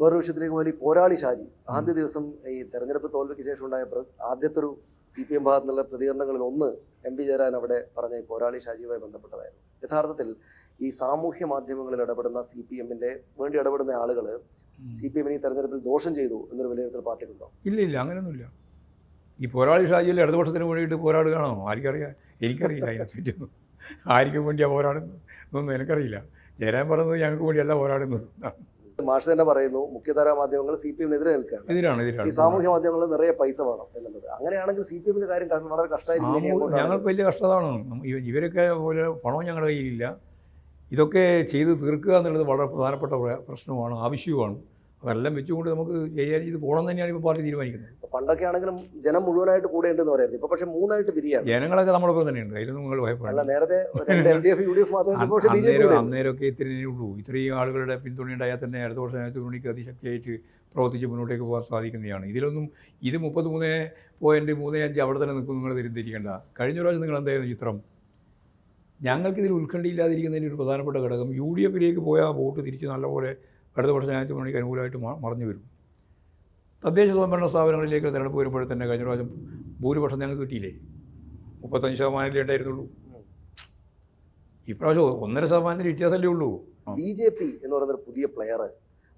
Speaker 1: വേറൊരു വിഷയത്തിലേക്ക് പോലെ ഈ പോരാളി ഷാജി ആദ്യ ദിവസം ഈ തെരഞ്ഞെടുപ്പ് തോൽവിക്ക് ശേഷം ഉണ്ടായ ആദ്യത്തെ ഒരു സി പി എം ഭാഗത്തു നിന്നുള്ള പ്രതികരണങ്ങളിൽ ഒന്ന് എം പി ജയരാജൻ അവിടെ പറഞ്ഞ ഈ പോരാളി ഷാജിയുമായി ബന്ധപ്പെട്ടതായിരുന്നു. യഥാർത്ഥത്തിൽ ഈ സാമൂഹ്യ മാധ്യമങ്ങളിൽ ഇടപെടുന്ന സി പി എമ്മിന്റെ വേണ്ടി ഇടപെടുന്ന ആളുകൾ സി പി എമ്മിന് ഈ തെരഞ്ഞെടുപ്പിൽ ദോഷം ചെയ്തു എന്നൊരു വിലയിരുത്തൽ പാർട്ടിക്കുണ്ടോ?
Speaker 2: ഇല്ല ഇല്ല അങ്ങനെയൊന്നുമില്ല. ഈ പോരാളി ഷാജിയിൽ ഇടതുപക്ഷത്തിന് വേണ്ടിയിട്ട് പോരാടുകയാണോ? ആർക്കറിയാം? എനിക്കറിയില്ല അതിനെപ്പറ്റിയൊന്നും ആർക്കും വേണ്ടിയാണ് പോരാടുന്നത്? എന്നൊന്നും എനിക്കറിയില്ല. ജയരാൻ പറയുന്നത് ഞങ്ങൾക്ക് വേണ്ടിയല്ല പോരാടുന്നത്.
Speaker 1: മാഷ് തന്നെ പറയുന്നു മുഖ്യധാര മാധ്യമങ്ങൾ സി പി എമ്മിനെതിരെ നിൽക്കുകയാണ്. ഈ സാമൂഹ്യ മാധ്യമങ്ങളിൽ നിറയെ പൈസ വേണം എന്നുള്ളത്. അങ്ങനെയാണെങ്കിൽ സി പി എമ്മിന്റെ കാര്യം കാണാൻ വളരെ കഷ്ടമായിരിക്കും
Speaker 2: ഞങ്ങൾക്ക് വലിയ കഷ്ടതാണ്. ഇവരൊക്കെ പോലെ പണവും ഞങ്ങളുടെ കയ്യിലില്ല. ഇതൊക്കെ ചെയ്ത് തീർക്കുക എന്നുള്ളത് വളരെ പ്രധാനപ്പെട്ട പ്ര- പ്രശ്നമാണ് ആവശ്യവുമാണ്. അതെല്ലാം വെച്ചുകൊണ്ട് നമുക്ക് ചെയ്യാൻ ചെയ്ത് പോകണം തന്നെയാണ് ഇപ്പോൾ പാർട്ടി തീരുമാനിക്കുന്നത്.
Speaker 1: പണ്ടൊക്കെ ആണെങ്കിലും ജനം മുഴുവനായിട്ട് കൂടെ ഉണ്ടെന്ന് പറയുന്നത് ഇപ്പൊ പക്ഷേ മൂന്നായിട്ട് പിരിയാണ്.
Speaker 2: ജനങ്ങളൊക്കെ നമ്മളൊപ്പം തന്നെയുണ്ട്. അതിലൊന്നും നിങ്ങൾ
Speaker 1: അല്ല നേരത്തെ L D F U D F മാത്രമേ
Speaker 2: അന്നേരമൊക്കെ ഇത്രയേ ഉള്ളൂ. ഇത്രയും ആളുകളുടെ പിന്തുണ ഉണ്ടായാൽ തന്നെ അടുത്ത വർഷം പിന്തുണയ്ക്ക് അതിശക്തിയായിട്ട് പ്രവർത്തിച്ച് മുന്നോട്ടേക്ക് പോകാൻ സാധിക്കുന്നതാണ്. ഇതിലൊന്നും ഇത് മുപ്പത് മൂന്ന് പോയിന്റ് മൂന്ന് അഞ്ച് അവിടെ തന്നെ നിൽക്കും നിങ്ങൾ തിരിച്ചിരിക്കേണ്ട കഴിഞ്ഞ പ്രാവശ്യം നിങ്ങൾ എന്തായിരുന്നു ചിത്രം? ഞങ്ങൾക്കിതിൽ ഉത്കണ്ഠയില്ലാതിരിക്കുന്നതിന്റെ ഒരു പ്രധാനപ്പെട്ട ഘടകം യു ഡി എഫിലേക്ക് പോയാൽ വോട്ട് തിരിച്ച് നല്ലപോലെ അടുത്ത വർഷം ജനാധിപത്യ മണിക്ക് അനുകൂലമായിട്ട് മറഞ്ഞു വരും. തദ്ദേശ സ്വയംഭരണ സ്ഥാപനങ്ങളിലേക്ക് തിരഞ്ഞെടുപ്പ് വരുമ്പോഴേ തന്നെ കഴിഞ്ഞ പ്രാവശ്യം ഭൂരിപക്ഷം ഞങ്ങൾക്ക് കിട്ടിയില്ലേ? മുപ്പത്തഞ്ച് ശതമാനത്തിലേ ഉണ്ടായിരുന്നുള്ളൂ. ഇപ്രാവശ്യം ഒന്നര ശതമാനത്തിന് വ്യത്യാസമല്ലേ ഉള്ളൂ.
Speaker 1: ബി ജെ പി എന്ന് പറയുന്ന ഒരു പുതിയ പ്ലെയർ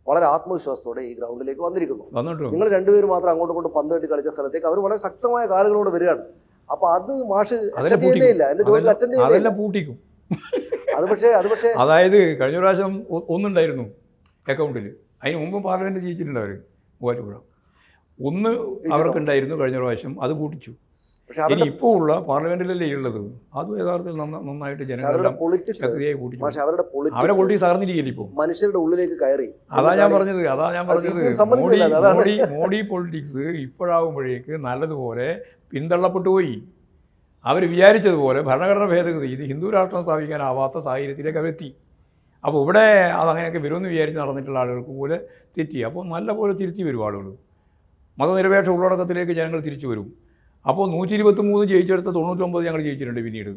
Speaker 1: വളരെ ആത്മവിശ്വാസത്തോടെ ഈ ഗ്രൗണ്ടിലേക്ക് വന്നിരിക്കുന്നു. നിങ്ങൾ രണ്ടുപേരും മാത്രം അങ്ങോട്ടും ഇങ്ങോട്ടും പന്ത് കെട്ടി കളിച്ച സ്ഥലത്തേക്ക് അവർ വളരെ ശക്തമായ കാലുകളോട് വരികയാണ്. അപ്പൊ അത് മാഷ് അറ്റൻഡ് എന്റെ ചോദ്യത്തിൽ ചെയ്യുന്നില്ല.
Speaker 2: പൂട്ടിക്കും.
Speaker 1: അത് പക്ഷേ അത് പക്ഷേ
Speaker 2: അതായത് കഴിഞ്ഞ പ്രാവശ്യം ഒന്നുണ്ടായിരുന്നു. അക്കൗണ്ടിൽ അതിന് മുമ്പ് പാർലമെന്റ് ജയിച്ചിട്ടുണ്ട് അവർ മൂവാറ്റുപുഴ. ഒന്ന് അവർക്കുണ്ടായിരുന്നു കഴിഞ്ഞ പ്രാവശ്യം അത് കൂട്ടിച്ചു
Speaker 1: പക്ഷെ
Speaker 2: ഇനി ഇപ്പോൾ ഉള്ള പാർലമെന്റിലല്ലേ ഉള്ളത്. അത് യഥാർത്ഥത്തിൽ നന്നായിട്ട്
Speaker 1: അവരുടെ
Speaker 2: ജനങ്ങളെല്ലാം
Speaker 1: പൊളിറ്റിക്സ് അവരുടെ
Speaker 2: സാർന്നിരിക്കില്ല ഇപ്പോൾ
Speaker 1: മനുഷ്യരുടെ ഉള്ളിലേക്ക് കയറി.
Speaker 2: അതാ ഞാൻ പറഞ്ഞത് അതാ ഞാൻ പറഞ്ഞത്. മോഡി. മോഡി മോഡി പൊളിറ്റിക്സ് ഇപ്പോഴാകുമ്പോഴേക്ക് നല്ലതുപോലെ പിന്തള്ളപ്പെട്ടു പോയി. അവർ വിചാരിച്ചതുപോലെ ഭരണഘടന ഭേദഗതി ഇത് ഹിന്ദു രാഷ്ട്രം സ്ഥാപിക്കാനാവാത്ത സാഹചര്യത്തിലേക്ക് അവരെത്തി. അപ്പോൾ ഇവിടെ അതങ്ങനെയൊക്കെ വരുമെന്ന് വിചാരിച്ച് നടന്നിട്ടുള്ള ആളുകൾക്ക് പോലെ തെറ്റി. അപ്പോൾ നല്ല പോലെ തിരുത്തി വരും ആളുകൾ. മതനിരപേക്ഷ ഉള്ളടക്കത്തിലേക്ക് ജനങ്ങൾ തിരിച്ചു വരും. അപ്പോൾ നൂറ്റി ഇരുപത്തി മൂന്ന് ജയിച്ചെടുത്ത് തൊണ്ണൂറ്റൊമ്പത് ഞങ്ങൾ ജയിച്ചിട്ടുണ്ട് പിന്നീട്.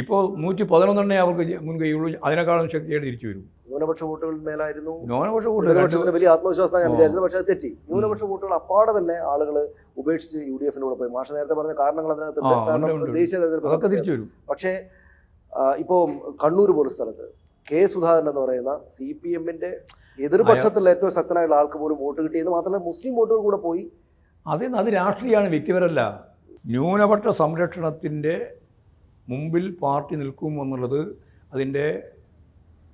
Speaker 2: ഇപ്പോൾ നൂറ്റി പതിനൊന്നെണ്ണേ അവർക്ക് മുൻകൈയുള്ളൂ അതിനേക്കാളും ശക്തിയായിട്ട് തിരിച്ചു വരും.
Speaker 1: ന്യൂനപക്ഷ വോട്ടുകളുടെ മേലായിരുന്നു.
Speaker 2: ന്യൂനപക്ഷ
Speaker 1: വോട്ടുകൾ വലിയ ആത്മവിശ്വാസം ഞാൻ വിചാരിച്ചത് പക്ഷെ അത് തെറ്റി. ന്യൂനപക്ഷ വോട്ടുകൾ അപ്പാടെ തന്നെ ആളുകൾ ഉപേക്ഷിച്ച് യു ഡി എഫിനോട് പോയി. മാഷ നേരത്തെ പറഞ്ഞ കാരണങ്ങൾ അതിനകത്തുണ്ട് കാരണം. ദേശീയ
Speaker 2: വരും.
Speaker 1: പക്ഷേ ഇപ്പോൾ കണ്ണൂർ പോലെ സ്ഥലത്ത് കെ സുധാകരൻ എന്ന് പറയുന്ന സി പി എമ്മിന്റെ എതിർപക്ഷത്തിലുള്ള ഏറ്റവും ശക്തനായുള്ള ആൾക്ക് പോലും വോട്ട് കിട്ടിയെന്ന് മാത്രമല്ല മുസ്ലിം വോട്ടുകൾ കൂടെ പോയി.
Speaker 2: അത് അത് രാഷ്ട്രീയമാണ് വ്യക്തിപരല്ല ന്യൂനപക്ഷ സംരക്ഷണത്തിന്റെ മുമ്പിൽ പാർട്ടി നിൽക്കും എന്നുള്ളത് അതിന്റെ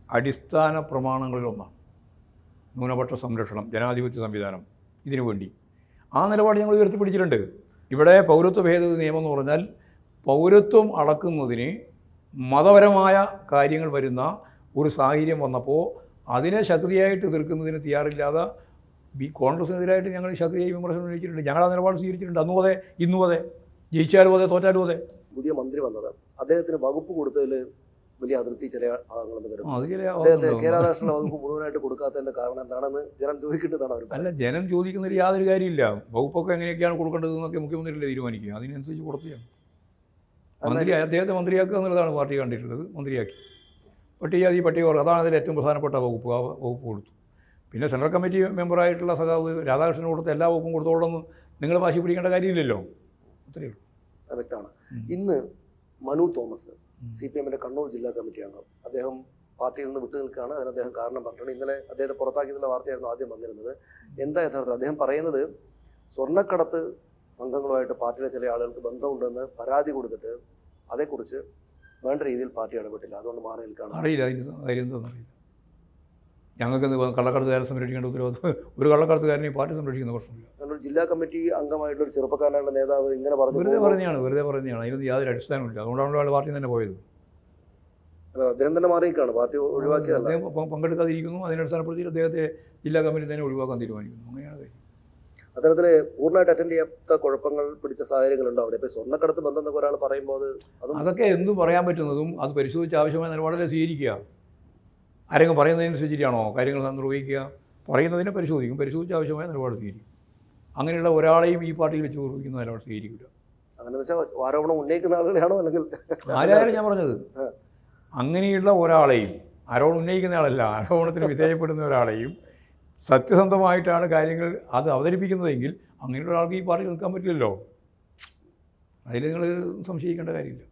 Speaker 2: അടിസ്ഥാന പ്രമാണങ്ങളിലൊന്നാണ് ന്യൂനപക്ഷ സംരക്ഷണം ജനാധിപത്യ സംവിധാനം ഇതിനു വേണ്ടി. ആ നിലപാട് ഞങ്ങൾ ഉയർത്തിപ്പിടിച്ചിട്ടുണ്ട് ഇവിടെ പൗരത്വ ഭേദഗതി നിയമം എന്ന് പറഞ്ഞാൽ പൗരത്വം അളക്കുന്നതിന് മതപരമായ കാര്യങ്ങൾ വരുന്ന ഒരു സാഹചര്യം വന്നപ്പോൾ അതിനെ ശക്തിയായിട്ട് എതിർക്കുന്നതിന് തയ്യാറില്ലാതെ ബി കോൺഗ്രസിനെതിരായിട്ട് ഞങ്ങൾ ശക്തിയായി വിമർശനം ഉന്നയിച്ചിട്ടുണ്ട്. ഞങ്ങൾ ആ നിലപാട് സ്വീകരിച്ചിട്ടുണ്ട്. അന്നും അതെ ഇന്നും അതെ ജയിച്ചാലും അതെ തോറ്റാലും അതെ.
Speaker 1: പുതിയ മന്ത്രി വന്നത് അദ്ദേഹത്തിന് വകുപ്പ് കൊടുത്തതിൽ വലിയ അതിർത്തി ചില ഭാഗങ്ങളെന്ന് വരുന്നു. കെ രാധാകൃഷ്ണന്റെ വകുപ്പ് മുഴുവനായിട്ട് കൊടുക്കാത്തതിന്റെ കാരണം എന്താണെന്ന് ജനം ചോദിക്കേണ്ടതാണ് അവർ
Speaker 2: അല്ല ജനം ചോദിക്കുന്നതിൽ യാതൊരു കാര്യമില്ല. വകുപ്പൊക്കെ എങ്ങനെയൊക്കെയാണ് കൊടുക്കേണ്ടതെന്നൊക്കെ മുഖ്യമന്ത്രിയല്ലേ തീരുമാനിക്കുക. അതിനനുസരിച്ച് കൊടുത്തു മന്ത്രി അദ്ദേഹത്തെ മന്ത്രിയാക്കുക എന്നുള്ളതാണ് പാർട്ടി കണ്ടിട്ടുള്ളത്. മന്ത്രിയാക്കി. പട്ടികജാതി പട്ടികവർഗം അതാണ് അതിൽ ഏറ്റവും പ്രധാനപ്പെട്ട വകുപ്പ് ആ വകുപ്പ് കൊടുത്തു. പിന്നെ സെൻട്രൽ കമ്മിറ്റി മെമ്പറായിട്ടുള്ള സഖാവ് രാധാകൃഷ്ണൻ കൊടുത്ത എല്ലാ വകുപ്പും കൊടുത്തോളൊന്നും നിങ്ങൾ വാശി പിടിക്കേണ്ട കാര്യമില്ലല്ലോ.
Speaker 1: അത് വ്യക്തമാണ്. ഇന്ന് മനു തോമസ്. സി പി എമ്മിന്റെ കണ്ണൂർ ജില്ലാ കമ്മിറ്റിയാണ്. അദ്ദേഹം പാർട്ടിയിൽ നിന്ന് വിട്ടു നിൽക്കുകയാണ്. അതിന് അദ്ദേഹം കാരണം പറഞ്ഞിട്ടുണ്ട്. ഇന്നലെ അദ്ദേഹത്തെ പുറത്താക്കിയതിന്റെ വാർത്തയായിരുന്നു ആദ്യം വന്നിരുന്നത്. എന്താ യഥാർത്ഥം അദ്ദേഹം പറയുന്നത് സ്വർണക്കടത്ത് സംഘങ്ങളുമായിട്ട് പാർട്ടിയിലെ ചില ആളുകൾക്ക് ബന്ധമുണ്ടെന്ന് പരാതി കൊടുത്തിട്ട് അതേക്കുറിച്ച് വേണ്ട രീതിയിൽ പാർട്ടി ഇടപെട്ടില്ല. അതുകൊണ്ട് മാറി നിൽക്കുകയാണ്.
Speaker 2: അറിയില്ല അതിന് കാര്യം എന്താണെന്ന് അറിയില്ല. ഞങ്ങൾക്ക് എന്ത് കള്ളക്കടത്തുകാരെ സംരക്ഷിക്കേണ്ട ഉത്തരവാദിത്വം (laughs) ഒരു കള്ളക്കടത്തുകാരനെ പാർട്ടി സംരക്ഷിക്കുന്ന പ്രശ്നമില്ല.
Speaker 1: ജില്ലാ കമ്മിറ്റി അംഗമായിട്ടുള്ള ഒരു ചെറുപ്പക്കാരനായ നേതാവ് ഇങ്ങനെ പറഞ്ഞു
Speaker 2: വെറുതെ പറഞ്ഞാണ് വെറുതെ പറഞ്ഞാണ് അതിനൊന്നും യാതൊരു അടിസ്ഥാനമില്ല അതുകൊണ്ടാണ് അയാൾ പാർട്ടി തന്നെ പോയത്.
Speaker 1: അദ്ദേഹം തന്നെ മാറിയിരിക്കുകയാണ്. പാർട്ടി ഒഴിവാക്കിയതല്ല.
Speaker 2: അദ്ദേഹം പങ്കെടുക്കാതിരിക്കുന്നു. അതിനടിസ്ഥാനപ്പെടുത്തി അദ്ദേഹത്തെ ജില്ലാ കമ്മിറ്റി തന്നെ ഒഴിവാക്കാൻ തീരുമാനിക്കുന്നു. അങ്ങനെയാണ് കാര്യം.
Speaker 1: അത്തരത്തിൽ പൂർണമായിട്ട് അറ്റൻഡ് ചെയ്യാത്ത കുഴപ്പങ്ങൾ പിടിച്ച സാഹചര്യങ്ങളുണ്ട് അവിടെ. ഇപ്പോൾ സ്വർണക്കടത്ത് ബന്ധം എന്നൊക്കെ ഒരാൾ പറയുമ്പോൾ അത്
Speaker 2: അതൊക്കെ എന്തും പറയാൻ പറ്റുന്നതും അത് പരിശോധിച്ച് ആവശ്യമായ നിലപാടല്ലേ സ്വീകരിക്കുക? ആരെങ്കിലും പറയുന്നതിനനുസരിച്ചിട്ടാണോ കാര്യങ്ങൾ നിർവഹിക്കുക പറയുന്നതിനെ പരിശോധിക്കും പരിശോധിച്ച് ആവശ്യമായ നിലപാട് സ്വീകരിക്കും. അങ്ങനെയുള്ള ഒരാളെയും ഈ പാർട്ടിയിൽ വെച്ച് ഓർമ്മിക്കുന്ന നിലപാട് സ്വീകരിക്കില്ല.
Speaker 1: അങ്ങനെ വെച്ചാൽ ആരോപണം ഉന്നയിക്കുന്ന ആളുകളെയാണോ അല്ലെങ്കിൽ
Speaker 2: ആരായാലും ഞാൻ പറഞ്ഞത്? അങ്ങനെയുള്ള ഒരാളെയും ആരോപണം ഉന്നയിക്കുന്ന ആളല്ല ആരോപണത്തിന് വിധേയപ്പെടുന്ന ഒരാളെയും സത്യസന്ധമായിട്ടാണ് കാര്യങ്ങൾ അത് അവതരിപ്പിക്കുന്നതെങ്കിൽ അങ്ങനെയുള്ള ഒരാൾക്ക് ഈ പാർട്ടി നിൽക്കാൻ പറ്റില്ലല്ലോ. അതിൽ നിങ്ങൾ സംശയിക്കേണ്ട കാര്യമില്ല.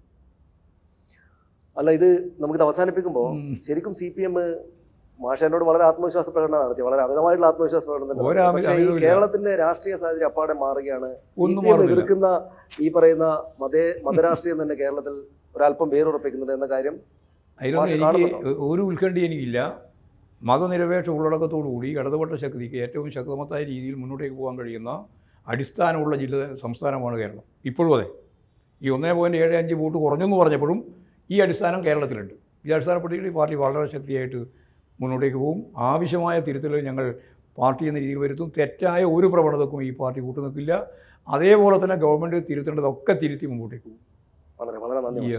Speaker 1: അല്ല ഇത് നമുക്കിത് അവസാനിപ്പിക്കുമ്പോൾ ശരിക്കും സി പി എം മാഷനോട് വളരെ ആത്മവിശ്വാസ പ്രകടനം നടത്തി. വളരെ അമിതമായിട്ടുള്ള ആത്മവിശ്വാസ പ്രകടനം പക്ഷേ ഈ കേരളത്തിന്റെ രാഷ്ട്രീയ സാഹചര്യം അപ്പാടെ മാറുകയാണ്. എതിർക്കുന്ന ഈ പറയുന്ന മതേ മതരാഷ്ട്രീയം തന്നെ കേരളത്തിൽ ഒരല്പം വേരുറപ്പിക്കുന്നുണ്ട് എന്ന കാര്യം
Speaker 2: എനിക്ക് ഒരു ഉത്കണ്ഠ എനിക്കില്ല. മതനിരപേക്ഷ ഉള്ളടക്കത്തോടുകൂടി ഇടതുപക്ഷ ശക്തിക്ക് ഏറ്റവും ശക്തമത്തായ രീതിയിൽ മുന്നോട്ടേക്ക് പോകാൻ കഴിയുന്ന അടിസ്ഥാനമുള്ള ജില്ല സംസ്ഥാനമാണ് കേരളം. ഇപ്പോഴും അതെ. ഈ ഒന്നേ പോയിന്റ് ഏഴ് അഞ്ച് വോട്ട് കുറഞ്ഞെന്ന് പറഞ്ഞപ്പോഴും ഈ അടിസ്ഥാനം കേരളത്തിലുണ്ട്. ഈ അടിസ്ഥാനപ്പെടുത്തിയിട്ട് ഈ പാർട്ടി വളരെ ശക്തിയായിട്ട് മുന്നോട്ടേക്ക് പോകും. ആവശ്യമായ തിരുത്തലുകൾ ഞങ്ങൾ പാർട്ടി എന്ന രീതിയിൽ വരുത്തും. തെറ്റായ ഒരു പ്രവണതക്കും ഈ പാർട്ടി കൂട്ടുനിൽക്കില്ല അതേപോലെ തന്നെ ഗവൺമെന്റ് തിരുത്തേണ്ടതൊക്കെ തിരുത്തി മുമ്പോട്ടേക്ക് പോകും.
Speaker 1: വളരെ വളരെ നന്ദി.